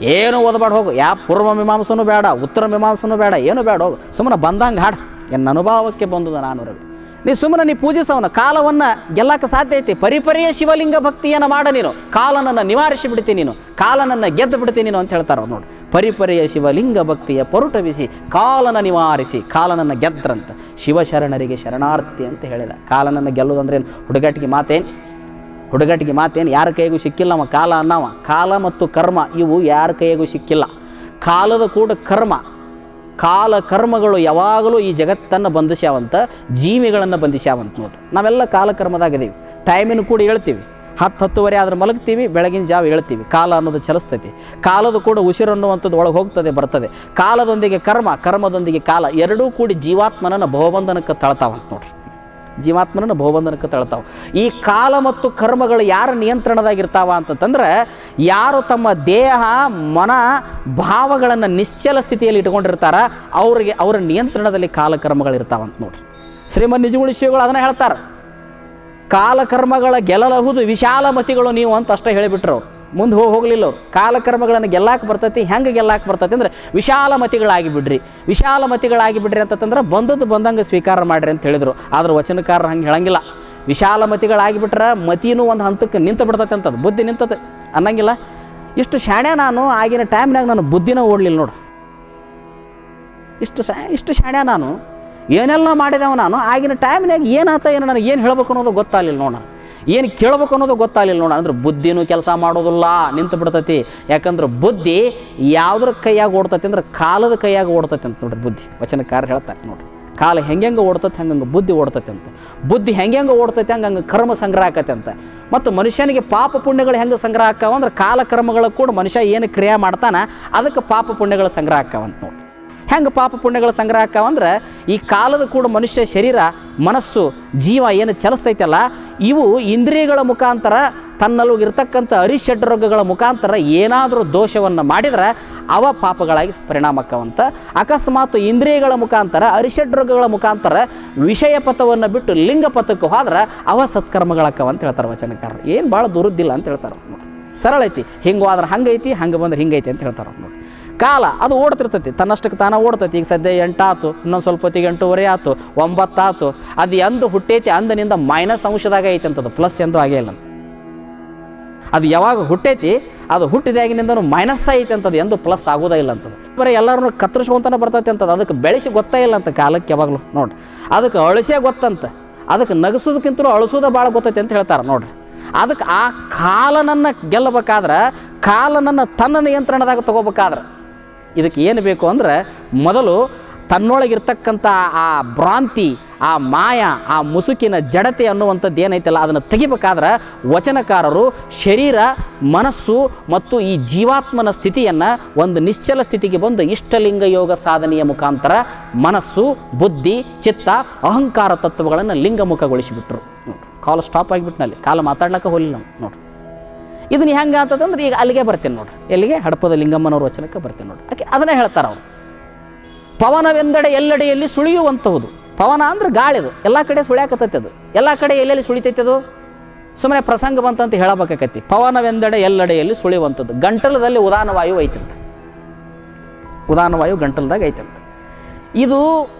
ಏನು ಓದಬೇಡ ಹೋಗು. ಯಾ ಪೂರ್ವ ಮೀಮಾಂಸನೂ ಬೇಡ, ಉತ್ತರ ಮೀಮಾಂಸನೂ ಬೇಡ, ಏನು ಬೇಡ ಹೋಗು. ಸುಮ್ಮನೆ ಬಂದಂಗೆ ಹಾಡು. ಎನ್ನ ಅನುಭವಕ್ಕೆ ಬಂದದ ನಾನು ರವಿ. ನೀ ಸುಮ್ಮನೆ ನೀ ಪೂಜಿಸವನ, ಕಾಲವನ್ನು ಗೆಲ್ಲಕ್ಕೆ ಸಾಧ್ಯ ಐತಿ. ಪರಿಪರಿಯ ಶಿವಲಿಂಗ ಭಕ್ತಿಯನ್ನು ಮಾಡ ನೀನು. ಕಾಲನನ್ನು ನಿವಾರಿಸಿ ಬಿಡ್ತೀನಿ ನೀನು. ಕಾಲನನ್ನು ಗೆದ್ದು ಬಿಡ್ತೀನಿ ನೀನು ಅಂತ ಹೇಳ್ತಾರ ನೋಡಿ. ಪರಿಪರಿಯ ಶಿವಲಿಂಗ ಭಕ್ತಿಯ ಪರುಟವಿಸಿ, ಕಾಲನ ನಿವಾರಿಸಿ. ಕಾಲನನ್ನು ಗೆದ್ರಂತ. ಶಿವಶರಣರಿಗೆ ಶರಣಾರ್ಥಿ ಅಂತ ಹೇಳಿದ. ಕಾಲನನ್ನು ಗೆಲ್ಲುವುದಂದ್ರೆ ಏನು? ಹುಡುಗಾಟಿಗೆ ಮಾತೇನು? ಹುಡುಗಾಟಿಗೆ ಮಾತೇನು, ಯಾರ ಕೈಗೂ ಸಿಕ್ಕಿಲ್ಲ ಅವ, ಕಾಲ ಅನ್ನವ. ಕಾಲ ಮತ್ತು ಕರ್ಮ, ಇವು ಯಾರ ಕೈಗೂ ಸಿಕ್ಕಿಲ್ಲ. ಕಾಲದ ಕೂಡ ಕರ್ಮ. ಕಾಲ ಕರ್ಮಗಳು ಯಾವಾಗಲೂ ಈ ಜಗತ್ತನ್ನು ಬಂಧಿಸ್ಯಾವಂತ, ಜೀವಿಗಳನ್ನು ಬಂಧಿಸ್ಯಾವಂತ ನೋಡಿ. ನಾವೆಲ್ಲ ಕಾಲಕರ್ಮದಾಗಿದ್ದೀವಿ ಟೈಮಿನ ಕೂಡ ಹೇಳ್ತೀವಿ. ಹತ್ತು ಹತ್ತುವರೆ ಆದ್ರೆ ಮಲಗ್ತೀವಿ, ಬೆಳಗಿನ ಜಾವ ಹೇಳ್ತೀವಿ. ಕಾಲ ಅನ್ನೋದು ಚಲಿಸ್ತೈತಿ. ಕಾಲದ ಕೂಡ ಉಸಿರು ಅನ್ನುವಂಥದ್ದು ಒಳಗೆ ಹೋಗ್ತದೆ, ಬರ್ತದೆ. ಕಾಲದೊಂದಿಗೆ ಕರ್ಮ, ಕರ್ಮದೊಂದಿಗೆ ಕಾಲ. ಎರಡೂ ಕೂಡಿ ಜೀವಾತ್ಮನನ್ನು ಬಹುಬಂಧನಕ್ಕೆ ತಳ್ತಾವಂತ ನೋಡ್ರಿ. ಜೀವಾತ್ಮನನ್ನು ಭೋಬಂಧನಕ್ಕೆ ತಳ್ತಾವೆ. ಈ ಕಾಲ ಮತ್ತು ಕರ್ಮಗಳು ಯಾರ ನಿಯಂತ್ರಣದಾಗಿರ್ತಾವ ಅಂತಂತಂದ್ರೆ ಯಾರು ತಮ್ಮ ದೇಹ, ಮನ, ಭಾವಗಳನ್ನು ನಿಶ್ಚಲ ಸ್ಥಿತಿಯಲ್ಲಿ ಇಟ್ಕೊಂಡಿರ್ತಾರ, ಅವರಿಗೆ ಅವರ ನಿಯಂತ್ರಣದಲ್ಲಿ ಕಾಲಕರ್ಮಗಳು ಇರ್ತಾವಂತ ನೋಡ್ರಿ. ಶ್ರೀಮನ್ ನಿಜಗುಣ ಶಿವಗಳು ಅದನ್ನು ಹೇಳ್ತಾರೆ. ಕಾಲಕರ್ಮಗಳ ಗೆಲ್ಲಲಹುದು ವಿಶಾಲ ಮತಿಗಳು ನೀವು ಅಂತ ಅಷ್ಟೇ ಹೇಳಿಬಿಟ್ರು ಅವ್ರು. ಮುಂದೆ ಹೋಗಿ ಹೋಗಲಿಲ್ಲ ಅವ್ರು. ಕಾಲಕರ್ಮಗಳನ್ನು ಗೆಲ್ಲಾಕೆ ಬರ್ತೈತಿ, ಹೆಂಗೆ ಗೆಲ್ಲಾಕ ಬರ್ತೈತಿ ಅಂದ್ರೆ ವಿಶಾಲ ಮತಿಗಳಾಗಿ ಬಿಡ್ರಿ ವಿಶಾಲ ಮತಿಗಳಾಗಿ ಬಿಡ್ರಿ ಅಂತಂದ್ರೆ ಬಂದದ್ದು ಬಂದಂಗೆ ಸ್ವೀಕಾರ ಮಾಡ್ರಿ ಅಂತ ಹೇಳಿದರು. ಆದ್ರೆ ವಚನಕಾರರು ಹಂಗೆ ಹೇಳಂಗಿಲ್ಲ. ವಿಶಾಲ ಮತಿಗಳಾಗಿಬಿಟ್ರೆ ಮತಿನೂ ಒಂದು ಹಂತಕ್ಕೆ ನಿಂತು ಬಿಡ್ತೈತೆ ಅಂತದ್ದು ಬುದ್ಧಿ ನಿಂತತೆ ಅನ್ನಂಗಿಲ್ಲ. ಇಷ್ಟು ಶಾಣೆ ನಾನು, ಆಗಿನ ಟೈಮ್ನಾಗ ನಾನು ಬುದ್ಧಿನ ಓಡಲಿಲ್ಲ ನೋಡು. ಇಷ್ಟು ಶಾ ಇಷ್ಟು ಶಾಣೆ ನಾನು, ಏನೆಲ್ಲ ಮಾಡಿದೆವು ನಾನು, ಆಗಿನ ಟೈಮ್ನಾಗ ಏನಾತ ಏನು ನನಗೆ ಏನು ಹೇಳ್ಬೇಕು ಅನ್ನೋದು ಗೊತ್ತಾಗಲಿಲ್ಲ ನೋಡ. ಏನು ಕೇಳಬೇಕು ಅನ್ನೋದು ಗೊತ್ತಾಗಲಿಲ್ಲ ನೋಡ. ಅಂದ್ರೆ ಬುದ್ಧಿನೂ ಕೆಲಸ ಮಾಡೋದಿಲ್ಲ, ನಿಂತು ಬಿಡ್ತೈತಿ. ಯಾಕಂದ್ರೆ ಬುದ್ಧಿ ಯಾವುದ್ರ ಕೈಯಾಗ ಓಡ್ತೈತಿ ಅಂದ್ರೆ ಕಾಲದ ಕೈಯಾಗ ಓಡ್ತೈತಿ ಅಂತ ನೋಡ್ರಿ ಬುದ್ಧಿ. ವಚನಕಾರ ಹೇಳ್ತಾರೆ ನೋಡ್ರಿ. ಕಾಲ ಹೆಂಗೆ ಓಡ್ತತಿ, ಹಂಗಂಗೆ ಬುದ್ಧಿ ಓಡ್ತತಿ ಅಂತ. ಬುದ್ಧಿ ಹೆಂಗೆ ಓಡ್ತತಿ, ಹಂಗಂಗೆ ಕರ್ಮ ಸಂಗ್ರಹ ಆಕತಿ ಅಂತ. ಮತ್ತು ಮನುಷ್ಯನಿಗೆ ಪಾಪ ಪುಣ್ಯಗಳು ಹೆಂಗೆ ಸಂಗ್ರಹ ಆಕ್ಕಾವ? ಅಂದ್ರೆ ಕಾಲ ಕರ್ಮಗಳು ಕೂಡ ಮನುಷ್ಯ ಏನು ಕ್ರಿಯೆ ಮಾಡ್ತಾನ, ಅದಕ್ಕೆ ಪಾಪ ಪುಣ್ಯಗಳು ಸಂಗ್ರಹ ಆಕ್ಕಾವಂತ ನೋಡಿ ಹೆಂಗೆ ಪಾಪ ಪುಣ್ಯಗಳ ಸಂಗ್ರಹ ಅಂದ್ರೆ ಈ ಕಾಲದ ಕೂಡ ಮನುಷ್ಯ ಶರೀರ, ಮನಸ್ಸು, ಜೀವ ಏನು ಚಲಿಸ್ತೈತಲ್ಲ, ಇವು ಇಂದ್ರಿಯಗಳ ಮುಖಾಂತರ ತನ್ನಲ್ಲೂ ಇರ್ತಕ್ಕಂಥ ಅರಿಷಡ್ರೋಗಗಳ ಮುಖಾಂತರ ಏನಾದರೂ ದೋಷವನ್ನು ಮಾಡಿದರೆ ಅವ ಪಾಪಗಳಾಗಿ ಪರಿಣಾಮಕ್ಕವಂತ ಅಕಸ್ಮಾತ್ ಇಂದ್ರಿಯಗಳ ಮುಖಾಂತರ ಅರಿಷಡ್ರೋಗಗಳ ಮುಖಾಂತರ ವಿಷಯ ಪಥವನ್ನು ಬಿಟ್ಟು ಲಿಂಗ ಪಥಕ್ಕೆ ಹೋದ್ರೆ ಅವ ಸತ್ಕರ್ಮಗಳಕ್ಕವಂತ ಹೇಳ್ತಾರೆ ವಚನಕಾರರು. ಏನು ಭಾಳ ದುರುದ್ದಿಲ್ಲ ಅಂತ ಹೇಳ್ತಾರೆ ಸರಳ ಐತಿ. ಹಿಂಗೆ ಹೋದ್ರೆ ಹಂಗೈತಿ, ಹಂಗೆ ಬಂದ್ರೆ ಹಿಂಗೈತಿ ಅಂತ ಹೇಳ್ತಾರೆ ನೋಡಿ ಕಾಲ ಅದು ಓಡ್ತಿರ್ತೈತಿ. ತನ್ನಷ್ಟಕ್ಕೆ ತಾನ ಓಡ್ತೈತಿ. ಈಗ ಸದ್ಯ ಎಂಟಾತು, ಇನ್ನೊಂದು ಸ್ವಲ್ಪ ಹೊತ್ತಿಗೆ ಎಂಟೂವರೆ ಆತು, ಒಂಬತ್ತಾತು, ಅದು ಎಂದು ಹುಟ್ಟೈತಿ, ಅಂದನಿಂದ ಮೈನಸ್ ಅಂಶದಾಗ ಐತಿ ಅಂತದು. ಪ್ಲಸ್ ಎಂದು ಆಗೇ ಇಲ್ಲ. ಅದು ಯಾವಾಗ ಹುಟ್ಟೈತಿ, ಅದು ಹುಟ್ಟಿದಾಗಿನಿಂದನು ಮೈನಸ್ ಐತಿ ಅಂತದು. ಎಂದು ಪ್ಲಸ್ ಆಗೋದೇ ಇಲ್ಲ ಅಂತದು. ಬರೀ ಎಲ್ಲರೂ ಕತ್ತರಿಸ್ಕೊಂತಾನೆ ಬರ್ತೈತಿ ಅಂತದು. ಅದಕ್ಕೆ ಬೆಳೆಸಿ ಗೊತ್ತೇ ಇಲ್ಲ ಅಂತ ಕಾಲಕ್ಕೆ ಯಾವಾಗಲೂ. ನೋಡ್ರಿ. ಅದಕ್ಕೆ ಅಳಿಸೇ ಗೊತ್ತಂತ. ಅದಕ್ಕೆ ನಗಸೋದಕ್ಕಿಂತಲೂ ಅಳಿಸೋದೇ ಭಾಳ ಗೊತ್ತೈತಿ ಅಂತ ಹೇಳ್ತಾರೆ ನೋಡ್ರಿ. ಅದಕ್ಕೆ ಆ ಕಾಲನನ್ನು ಗೆಲ್ಲಬೇಕಾದ್ರೆ ಕಾಲನನ್ನು ತನ್ನ ನಿಯಂತ್ರಣದಾಗ ತಗೋಬೇಕಾದ್ರೆ ಇದಕ್ಕೆ ಏನು ಬೇಕು ಅಂದ್ರೆ ಮೊದಲು ತನ್ನೊಳಗಿರ್ತಕ್ಕಂಥ ಆ ಭ್ರಾಂತಿ, ಆ ಮಾಯ, ಆ ಮುಸುಕಿನ ಜಡತೆ ಅನ್ನುವಂಥದ್ದು ಏನೈತಲ್ಲ, ಅದನ್ನು ತೆಗಿಬೇಕಾದ್ರೆ ವಚನಕಾರರು ಶರೀರ, ಮನಸ್ಸು ಮತ್ತು ಈ ಜೀವಾತ್ಮನ ಸ್ಥಿತಿಯನ್ನು ಒಂದು ನಿಶ್ಚಲ ಸ್ಥಿತಿಗೆ ಬಂದು ಇಷ್ಟಲಿಂಗ ಯೋಗ ಸಾಧನೆಯ ಮುಖಾಂತರ ಮನಸ್ಸು, ಬುದ್ಧಿ, ಚಿತ್ತ, ಅಹಂಕಾರ ತತ್ವಗಳನ್ನು ಲಿಂಗಮುಖಗೊಳಿಸಿಬಿಟ್ರು. ಕಾಲ್ ಸ್ಟಾಪ್ ಆಗಿಬಿಟ್ನಲ್ಲಿ, ಕಾಲ ಮಾತಾಡ್ಲಿಕ್ಕೆ ಹೋಗಲಿಲ್ಲ ನಾವು. ನೋಡ್ರಿ. ಇದನ್ನ ಹೆಂಗೆ ಅಂತಂದ್ರೆ ಈಗ ಅಲ್ಲಿಗೆ ಬರ್ತೀನಿ ನೋಡ್ರಿ. ಎಲ್ಲಿಗೆ? ಹಡಪದ ಲಿಂಗಮ್ಮನವ್ರ ವಚನಕ್ಕೆ ಬರ್ತೀನಿ ನೋಡ್ರಿ. ಆಕೆ ಅದನ್ನೇ ಹೇಳ್ತಾರೆ ಅವರು. ಪವನವೆಂದಡೆ ಎಲ್ಲೆಡೆಯಲ್ಲಿ ಸುಳಿಯುವಂಥವುದು ಪವನ ಅಂದ್ರೆ ಗಾಳಿದು. ಎಲ್ಲ ಕಡೆ ಸುಳ್ಯಾಕತ್ತೈತೆ ಅದು. ಎಲ್ಲ ಕಡೆ ಎಲ್ಲೆಲ್ಲಿ ಸುಳಿತೈತೆ ಅದು? ಸುಮ್ಮನೆ ಪ್ರಸಂಗ ಬಂತಂತ ಹೇಳಬೇಕಾಕತಿ ಪವನವೆಂದಡೆ ಎಲ್ಲೆಡೆಯಲ್ಲಿ ಸುಳಿಯುವಂಥದ್ದು. ಗಂಟಲದಲ್ಲಿ ಉದಾನವಾಯು ವಾಯು ಐತಿರ್ತ ಉದಾನವಾಯು ಗಂಟಲದಾಗ ಐತಂತ. ಇದು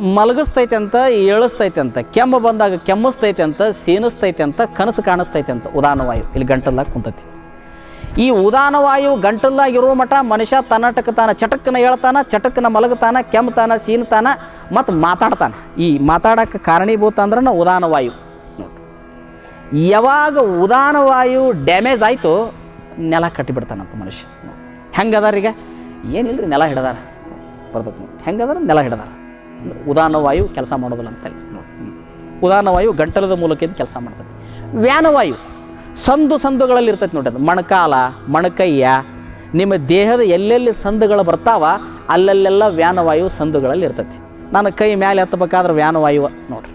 ಮಲಗಿಸ್ತೈತೆ ಅಂತ, ಏಳಿಸ್ತೈತೆ ಅಂತ, ಕೆಮ್ಮು ಬಂದಾಗ ಕೆಮ್ಮಿಸ್ತೈತೆ ಅಂತ, ಸೀನಿಸ್ತೈತೆ ಅಂತ, ಕನಸು ಕಾಣಿಸ್ತೈತೆ ಅಂತ ಉದಾನವಾಯು ಇಲ್ಲಿ ಗಂಟಲ್ದಾಗ ಕುಂತೈತಿ. ಈ ಉದಾನವಾಯು ಗಂಟಲ್ದಾಗಿರೋ ಮಠ ಮನುಷ್ಯ ತನ್ನಟಕ್ಕೆ ತಾನ ಚಟಕ್ಕನ ಹೇಳ್ತಾನ, ಚಟಕ್ಕನ ಮಲಗತಾನ ಕೆಮ್ಮತಾನ ಸೀನ್ತಾನ, ಮತ್ತು ಮಾತಾಡ್ತಾನೆ. ಈ ಮಾತಾಡೋಕ್ಕೆ ಕಾರಣೀಭೂತ ಅಂದ್ರೆ ನಾವು ಉದಾನವಾಯು ಯಾವಾಗ ಉದಾನವಾಯು ಡ್ಯಾಮೇಜ್ ಆಯಿತು ನೆಲ ಕಟ್ಟಿಬಿಡ್ತಾನಂತ ಮನುಷ್ಯ. ಹೆಂಗದಾರೀಗ ಈಗ? ರೀ ನೆಲ ಹಿಡ್ದಾರ? ಬರ್ತದೆ ಹೆಂಗದ್ರೆ? ನೆಲ ಹಿಡ್ದಾರ. ಉದಾನವಾಯು ಕೆಲಸ ಮಾಡೋದಿಲ್ಲ ಅಂತ ನೋಡಿ ಉದಾನ ಉದಾನವಾಯು ಗಂಟಲದ ಮೂಲಕ ಇದು ಕೆಲಸ ಮಾಡ್ತದೆ. ವ್ಯಾನವಾಯು ಸಂದು ಸಂದುಗಳಲ್ಲಿ ಇರ್ತೈತೆ ನೋಡಿ ಅದು. ಮಣಕಾಲ ಮಣಕಯ್ಯ ನಿಮ್ಮ ದೇಹದ ಎಲ್ಲೆಲ್ಲಿ ಸಂದುಗಳು ಬರ್ತಾವ, ಅಲ್ಲಲ್ಲೆಲ್ಲ ವ್ಯಾನವಾಯು ಸಂದುಗಳಲ್ಲಿ ಇರ್ತೈತಿ. ನಾನು ಕೈ ಮೇಲೆ ಹತ್ತಬೇಕಾದ್ರೆ ವ್ಯಾನವಾಯು ನೋಡ್ರಿ.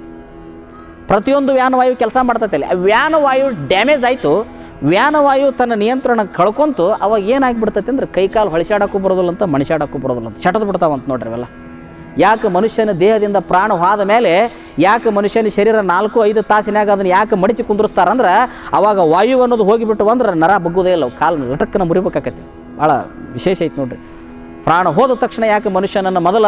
ಪ್ರತಿಯೊಂದು ವ್ಯಾನವಾಯು ಕೆಲಸ ಮಾಡ್ತೈತೆ ಅಲ್ಲಿ. ವ್ಯಾನವಾಯು ಡ್ಯಾಮೇಜ್ ಆಯಿತು, ವ್ಯಾನವಾಯು ತನ್ನ ನಿಯಂತ್ರಣ ಕಳ್ಕೊಂತು, ಅವಾಗ ಏನಾಗ್ಬಿಡ್ತೈತೆ ಅಂದ್ರೆ ಕೈ ಕಾಲು ಹೊಳಿಸಾಡಕ್ಕೂ ಬರೋದಿಲ್ಲ ಅಂತ ಮಣಿಸಾಡಕ್ಕೂ ಬರೋದಿಲ್ಲ ಅಂತ. ಶಟದ್ ಬಿಡ್ತಾವಂತ ನೋಡ್ರಿ ಅವೆಲ್ಲ ಯಾಕೆ ಮನುಷ್ಯನ ದೇಹದಿಂದ ಪ್ರಾಣ ಹೋದ ಮೇಲೆ ಯಾಕೆ ಮನುಷ್ಯನ ಶರೀರ ನಾಲ್ಕು, ಐದು ತಾಸಿನಾಗ ಅದನ್ನು ಯಾಕೆ ಮಡಿಚಿ ಕುಂದ್ರಸ್ತಾರಂದ್ರೆ ಅವಾಗ ವಾಯು ಅನ್ನೋದು ಹೋಗಿಬಿಟ್ಟು ಅಂದ್ರೆ ನರ ಬಗ್ಗೋದೇ ಇಲ್ಲ ಕಾಲು ಲಟಕ್ಕನ ಮುರಿಬೇಕಾಕತಿ ಭಾಳ ವಿಶೇಷ ಐತೆ ನೋಡ್ರಿ. ಪ್ರಾಣ ಹೋದ ತಕ್ಷಣ ಯಾಕೆ ಮನುಷ್ಯನನ್ನು ಮೊದಲ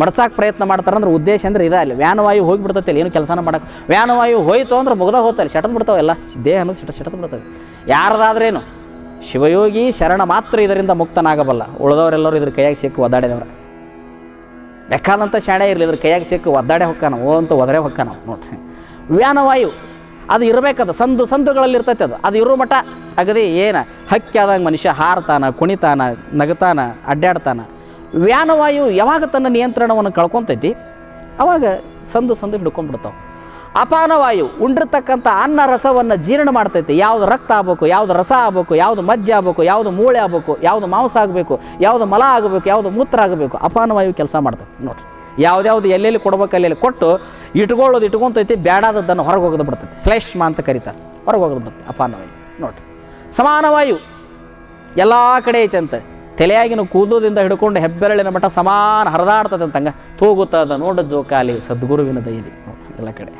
ಮಡ್ಸಾಕ್ ಪ್ರಯತ್ನ ಮಾಡ್ತಾರಂದ್ರೆ ಉದ್ದೇಶ ಅಂದ್ರೆ ಇದೇ ಅಲ್ಲಿ ವ್ಯಾನವಾಯು ಹೋಗಿಬಿಡ್ತೈತೆ ಏನು ಕೆಲಸನ ಮಾಡಕ್ಕೆ ವ್ಯಾನವಾಯು ಹೋಯ್ತು ಅಂದ್ರೆ ಮುಗ್ದ ಹೋಗ್ತಾರೆ ಶಟದ್ ಬಿಡ್ತಾವೆಲ್ಲ ದೇಹ ಅನ್ನೋದು ಶಟ ಶಟದ್ ಬಿಡ್ತದೆ ಯಾರದಾದ್ರೇನು, ಶಿವಯೋಗಿ ಶರಣ ಮಾತ್ರ ಇದರಿಂದ ಮುಕ್ತನಾಗಬಲ್ಲ. ಉಳಿದವರೆಲ್ಲರೂ ಇದ್ರ ಕೈಯಾಗಿ ಸಿಕ್ಕು ಒದ್ದಾಡಿದವ್ರ. ಬೇಕಾದಂಥ ಶಾಣೆ ಇರಲಿ, ಇದ್ರ ಕೈಯಾಗ ಸಿಕ್ಕು ಒದ್ದಾಡೆ ಹೊಕ್ಕಾನ, ಓ ಅಂತ ಒದರೆ ಹೊಕ್ಕಾನ ನೋಡ್ರಿ. ವ್ಯಾನವಾಯು, ಅದು ಇರಬೇಕದು ಸಂದು ಸಂದುಗಳಲ್ಲಿ ಇರ್ತೈತೆ ಅದು. ಅದು ಇರೋ ಮಠ, ಅಗದಿ ಏನು ಹಕ್ಕಿ ಆದಂಗೆ ಮನುಷ್ಯ ಹಾರ್ತಾನ, ಕುಣಿತಾನ, ನಗತಾನ ಅಡ್ಡಾಡ್ತಾನ ವ್ಯಾನವಾಯು ಯಾವಾಗ ತನ್ನ ನಿಯಂತ್ರಣವನ್ನು ಕಳ್ಕೊತೈತಿ? ಅವಾಗ ಸಂದು ಸಂದು ಹಿಡ್ಕೊಂಡ್ಬಿಡ್ತಾವೆ ಅಪಾನವಾಯು ಉಂಡಿರ್ತಕ್ಕಂಥ ಅನ್ನ ರಸವನ್ನು ಜೀರ್ಣ ಮಾಡ್ತೈತಿ. ಯಾವುದು ರಕ್ತ ಆಗ್ಬೇಕು, ಯಾವುದು ರಸ ಆಗ್ಬೇಕು, ಯಾವುದು ಮಜ್ಜೆ ಆಗ್ಬೇಕು, ಯಾವುದು ಮೂಳೆ ಆಗ್ಬೇಕು, ಯಾವುದು ಮಾಂಸ ಆಗಬೇಕು, ಯಾವುದು ಮಲ ಆಗಬೇಕು, ಯಾವುದು ಮೂತ್ರ ಆಗಬೇಕು, ಅಪಾನವಾಯು ಕೆಲಸ ಮಾಡ್ತೈತಿ ನೋಡಿರಿ. ಯಾವ್ದ್ಯಾವ್ದು ಎಲ್ಲೆಲ್ಲಿ ಕೊಡ್ಬೇಕು ಅಲ್ಲೆಲ್ಲಿ ಕೊಟ್ಟು ಇಟ್ಕೊಳ್ಳೋದು ಇಟ್ಕೊಂತೈತಿ ಬೇಡಾದದ್ದನ್ನು ಹೊರಗೆ ಹೋಗೋದು ಬಿಡ್ತೈತಿ. ಶ್ಲೇಷ್ಮ ಅಂತ ಕರೀತಾರೆ. ಹೊರಗೆ ಹೋಗೋದು ಬಿಡುತ್ತೆ ಅಪಾನವಾಯು ಸಮಾನ ಸಮಾನವಾಯು ಎಲ್ಲ ಕಡೆ ಐತೆ ಅಂತ. ತಲೆಯಾಗಿನ ಕೂದಲದಿಂದ ಹಿಡ್ಕೊಂಡು ಹೆಬ್ಬೆರಳಿನ ಮಟ್ಟ ಸಮಾನ ಹರಿದಾಡ್ತದೆ ಅಂತಂಗ ತೂಗುತ್ತದ ನೋಡ ಜೋಕಾಲಿ ಸದ್ಗುರುವಿನ ದೈದಿ ನೋಡ್ರಿ, ಎಲ್ಲ ಕಡೆ.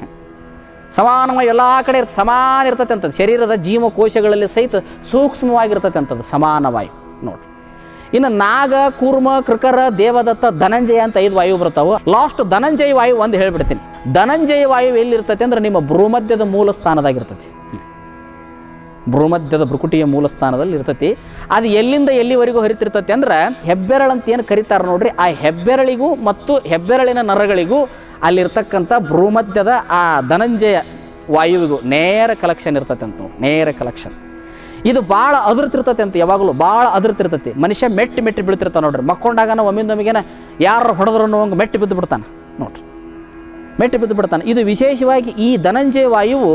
ಸಮಾನವಾಗಿ ಎಲ್ಲ ಕಡೆ ಇರ್ತದೆ ಸಮಾನ ಇರ್ತತೆ ಅಂತದ್ದು. ಶರೀರದ ಜೀವಕೋಶಗಳಲ್ಲಿ ಸಹಿತ ಸೂಕ್ಷ್ಮವಾಗಿರ್ತತೆ ಅಂತದ್ದು. ಸಮಾನವಾಯು ನೋಡಿ. ಇನ್ನು ನಾಗ, ಕೂರ್ಮ, ಕೃಕರ, ದೇವದತ್ತ, ಧನಂಜಯ ಅಂತ ಐದು ವಾಯು ಬರ್ತಾವೆ. ಲಾಸ್ಟ್ ಧನಂಜಯ ವಾಯು ಒಂದು ಹೇಳ್ಬಿಡ್ತೀನಿ. ಧನಂಜಯ ವಾಯು ಎಲ್ಲಿರ್ತೈತೆ ಅಂದ್ರೆ ನಿಮ್ಮ ಭ್ರೂಮಧ್ಯದ ಮೂಲ ಸ್ಥಾನದಾಗಿರ್ತೈತಿ. ಭ್ರೂಮಧ್ಯದ ಭ್ರುಕುಟಿಯ ಮೂಲ ಸ್ಥಾನದಲ್ಲಿ ಇರ್ತೈತಿ. ಅದು ಎಲ್ಲಿಂದ ಎಲ್ಲಿವರೆಗೂ ಹರಿತಿರ್ತೈತಿ ಅಂದ್ರೆ ಹೆಬ್ಬೆರಳು ಏನು ಕರೀತಾರೆ ನೋಡ್ರಿ, ಆ ಹೆಬ್ಬೆರಳಿಗೂ ಮತ್ತು ಹೆಬ್ಬೆರಳಿನ ನರಗಳಿಗೂ ಅಲ್ಲಿರ್ತಕ್ಕಂಥ ಭ್ರೂಮಧ್ಯದ ಆ ಧನಂಜಯ ವಾಯುವಿಗೂ ನೇರ ಕಲೆಕ್ಷನ್ ಇರ್ತೈತೆ ಅಂತ ನೇರ ಕಲೆಕ್ಷನ್ ಇದು ಭಾಳ ಅದುರ್ತಿರ್ತೈತೆ ಅಂತ ಯಾವಾಗಲೂ, ಭಾಳ ಅದುರ್ತಿರ್ತೈತಿ. ಮನುಷ್ಯ ಮೆಟ್ಟಿ ಮೆಟ್ಟಿ ಬೀಳ್ತಿರ್ತಾನೆ ನೋಡ್ರಿ. ಮಕ್ಕೊಂಡಾಗನ ಒಮ್ಮಿಂದ ಒಮ್ಮಿಗೆನ ಯಾರು ಹೊಡೆದ್ರು ಅನ್ನೋಂಗೆ ಮೆಟ್ಟಿ ಬಿದ್ದು ಬಿಡ್ತಾನೆ ನೋಡ್ರಿ. ಮೆಟ್ಟಿ ಬಿದ್ದು ಬಿಡ್ತಾನೆ. ಇದು ವಿಶೇಷವಾಗಿ ಈ ಧನಂಜಯ ವಾಯುವು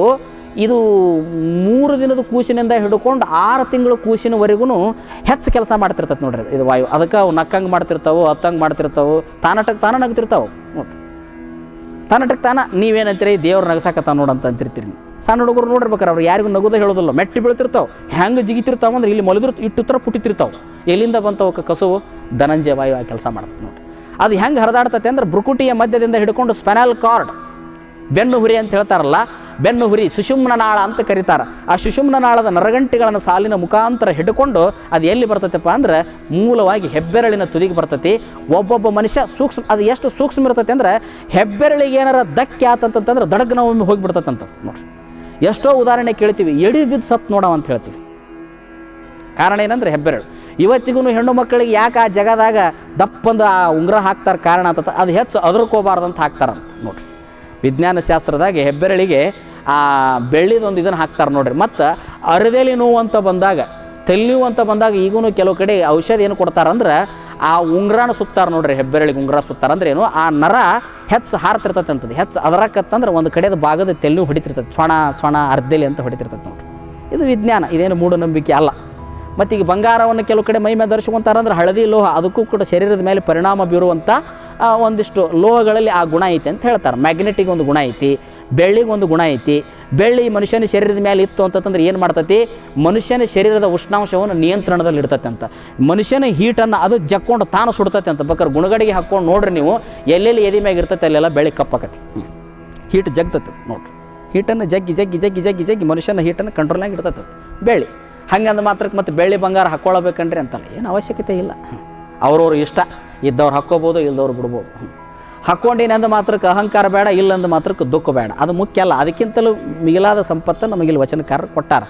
ಇದು ಮೂರು ದಿನದ ಕೂಸಿನಿಂದ ಹಿಡ್ಕೊಂಡು ಆರು ತಿಂಗಳ ಕೂಸಿನವರೆಗೂ ಹೆಚ್ಚು ಕೆಲಸ ಮಾಡ್ತಿರ್ತೈತೆ ನೋಡ್ರಿ ಇದು ವಾಯು. ಅದಕ್ಕೆ ಅವು ನಕ್ಕಂಗೆ ಮಾಡ್ತಿರ್ತಾವೆ ಅತ್ತಂಗೆ ಮಾಡ್ತಿರ್ತಾವೆ ತಾನಟಕ್ಕೆ ತಾನ ನಗ್ತಿರ್ತಾವೆ. ನೋಡ್ರಿ. ತಾನಟಕ್ಕೆ ತಾನ, ನೀವೇನಂತೀರಿ? ದೇವ್ರು ನಗಸಾಕತ್ತ ನೋಡಂತ ಅಂತಿರ್ತೀರಿ. ಸಣ್ಣ ಹುಡುಗರು ನೋಡಿರ್ಬೇಕಾರೆ ಅವ್ರು ಯಾರಿಗೂ ನಗೋದೇ ಹೇಳೋದಿಲ್ಲ. ಮೆಟ್ಟಿ ಬೀಳ್ತಿರ್ತಾವೆ. ಹೆಂಗೆ ಜಿಗಿತಿರ್ತಾವೆ ಅಂದ್ರೆ ಇಲ್ಲಿ ಮಲಿದ್ರು ಇಟ್ಟು ಥರ ಪುಟ್ಟಿತಿರ್ತಾವೆ. ಎಲ್ಲಿಂದ ಬಂತವಕ್ಕೆ ಕಸುವು? ಧನಂಜಯ ವಾಯು ಆ ಕೆಲಸ ಮಾಡ್ತದೆ ನೋಡ್ರಿ. ಅದು ಹೆಂಗೆ ಹರಿದಾಡ್ತತೆ ಅಂದ್ರೆ ಬ್ರುಕುಟಿಯ ಮಧ್ಯದಿಂದ ಹಿಡ್ಕೊಂಡು ಸ್ಪೆನಲ್ ಕಾರ್ಡ್, ಬೆನ್ನು ಹುರಿ ಅಂತ ಹೇಳ್ತಾರಲ್ಲ ಬೆನ್ನು ಹುರಿ ಸುಷುಮ್ನ ನಾಳ ಅಂತ ಕರೀತಾರೆ. ಆ ಸುಷುಮ್ನ ನಾಳದ ನರಗಂಟಿಗಳನ್ನು ಸಾಲಿನ ಮುಖಾಂತರ ಹಿಡ್ಕೊಂಡು ಅದು ಎಲ್ಲಿ ಬರ್ತೈತಪ್ಪ ಅಂದ್ರೆ ಮೂಲವಾಗಿ ಹೆಬ್ಬೆರಳಿನ ತುದಿಗೆ ಬರ್ತೈತಿ. ಒಬ್ಬೊಬ್ಬ ಮನುಷ್ಯ ಸೂಕ್ಷ್ಮ, ಅದು ಎಷ್ಟು ಸೂಕ್ಷ್ಮ ಇರ್ತೈತೆ ಅಂದ್ರೆ ಹೆಬ್ಬೆರಳಿಗೆ ಏನಾರ ಧಕ್ಕೆ ಆತಂತಂದ್ರೆ ದಡಗ್ನ ಒಮ್ಮೆ ಹೋಗಿಬಿಡ್ತೈತಂತ ನೋಡ್ರಿ, ಎಷ್ಟೋ ಉದಾಹರಣೆ ಕೇಳ್ತೀವಿ, ಎಡಿ ಬಿದ್ದು ಸತ್ ನೋಡವ ಅಂತ ಹೇಳ್ತೀವಿ. ಕಾರಣ ಏನಂದ್ರೆ ಹೆಬ್ಬೆರಳು. ಇವತ್ತಿಗೂ ಹೆಣ್ಣು ಮಕ್ಕಳಿಗೆ ಯಾಕೆ ಆ ಜಗದಾಗ ದಪ್ಪಂದು ಆ ಉಂಗುರ ಹಾಕ್ತಾರೆ ಕಾರಣ ಅಂತ ಅದು ಹೆಚ್ಚು ಅದ್ರಕೋಬಾರ್ದು ಅಂತ ಹಾಕ್ತಾರಂತ. ನೋಡ್ರಿ ವಿಜ್ಞಾನ ಶಾಸ್ತ್ರದಾಗ ಹೆಬ್ಬೆರಳಿಗೆ ಆ ಬೆಳ್ಳಿದೊಂದು ಇದನ್ನು ಹಾಕ್ತಾರೆ ನೋಡ್ರಿ. ಮತ್ತು ಅರದೇಲಿ ನೋವು ಅಂತ ಬಂದಾಗ ತಲೆ ಅಂತ ಬಂದಾಗ ಈಗೂ ಕೆಲವು ಕಡೆ ಔಷಧಿ ಏನು ಕೊಡ್ತಾರಂದ್ರೆ ಆ ಉಂಗ್ರಾನ ಸುತ್ತಾರೆ ನೋಡ್ರಿ, ಹೆಬ್ಬೆರಳಿಗೆ ಉಂಗ್ರ ಸುತ್ತಾರೆ ಅಂದ್ರೆ ಏನು, ಆ ನರ ಹೆಚ್ಚು ಹಾರ್ತಿರ್ತೈತೆ ಅಂತದ್ದು ಹೆಚ್ಚು ಅದರಕ್ಕತ್ತಂದ್ರೆ ಒಂದು ಕಡೆದ ಭಾಗದ ತೆಲ್ಲು ಹೊಡಿತಿರ್ತೈತೆ. ಚೊಣ ಚೊಣ ಅರ್ಧೆಲಿ ಅಂತ ಹೊಡಿತಿರ್ತೈತೆ ನೋಡ್ರಿ. ಇದು ವಿಜ್ಞಾನ, ಇದೇನು ಮೂಢನಂಬಿಕೆ ಅಲ್ಲ. ಮತ್ತು ಈಗ ಬಂಗಾರವನ್ನು ಕೆಲವು ಕಡೆ ಮೈ ಮೇಲೆ ಧರಿಸ್ಕೊಂತಾರಂದ್ರೆ ಹಳದಿ ಲೋಹ, ಅದಕ್ಕೂ ಕೂಡ ಶರೀರದ ಮೇಲೆ ಪರಿಣಾಮ ಬೀರುವಂಥ ಒಂದಿಷ್ಟು ಲೋಹಗಳಲ್ಲಿ ಆ ಗುಣ ಐತೆ ಅಂತ ಹೇಳ್ತಾರೆ. ಮ್ಯಾಗ್ನೆಟಿಕ್ ಒಂದು ಗುಣ ಐತಿ. ಬೆಳ್ಳಿಗೆ ಒಂದು ಗುಣ ಐತಿ. ಬೆಳ್ಳಿ ಮನುಷ್ಯನ ಶರೀರದ ಮೇಲೆ ಇತ್ತು ಅಂತಂದ್ರೆ ಏನು ಮಾಡ್ತತಿ? ಮನುಷ್ಯನ ಶರೀರದ ಉಷ್ಣಾಂಶವನ್ನು ನಿಯಂತ್ರಣದಲ್ಲಿ ಇಡ್ತತೆ ಅಂತ. ಮನುಷ್ಯನ ಹೀಟನ್ನು ಅದು ಜಕ್ಕೊಂಡು ತಾನು ಸುಡ್ತತೆ ಅಂತ. ಬೇಕಾದ್ರೆ ಗುಣಗಡಿಗೆ ಹಾಕ್ಕೊಂಡು ನೋಡ್ರಿ ನೀವು, ಎಲ್ಲೆಲ್ಲಿ ಎದಿ ಮ್ಯಾಗ ಇರ್ತೈತೆ ಅಲ್ಲೆಲ್ಲ ಬೆಳ್ಳಿ ಕಪ್ಪಾಕತಿ. ಹೀಟ್ ಜಗ್ತತೆ ನೋಡ್ರಿ. ಹೀಟನ್ನು ಜಗ್ಗಿ ಜಗ್ಗಿ ಜಗ್ಗಿ ಜಗ್ಗಿ ಜಗ್ಗಿ ಮನುಷ್ಯನ ಹೀಟನ್ನು ಕಂಟ್ರೋಲ್ನಾಗಿ ಇಡ್ತದೆ ಬೆಳ್ಳಿ. ಹಂಗಂದ ಮಾತ್ರಕ್ಕೆ ಮತ್ತೆ ಬೆಳ್ಳಿ ಬಂಗಾರ ಹಾಕ್ಕೊಳ್ಬೇಕಂಡ್ರಿ ಅಂತಲ್ಲ, ಏನು ಅವಶ್ಯಕತೆ ಇಲ್ಲ. ಅವ್ರವ್ರ ಇಷ್ಟ. ಇದ್ದವ್ರು ಹಾಕ್ಕೋಬೋದು, ಇಲ್ದವ್ರು ಬಿಡ್ಬೋದು. ಹಾಕ್ಕೊಂಡಿನಂದ ಮಾತ್ರಕ್ಕೆ ಅಹಂಕಾರ ಬೇಡ, ಇಲ್ಲಂದು ಮಾತ್ರಕ್ಕೆ ದುಃಖ ಬೇಡ. ಅದು ಮುಖ್ಯ ಅಲ್ಲ. ಅದಕ್ಕಿಂತಲೂ ಮಿಗಿಲಾದ ಸಂಪತ್ತು ನಮಗಿಲ್ಲಿ ವಚನಕಾರರು ಕೊಟ್ಟಾರ.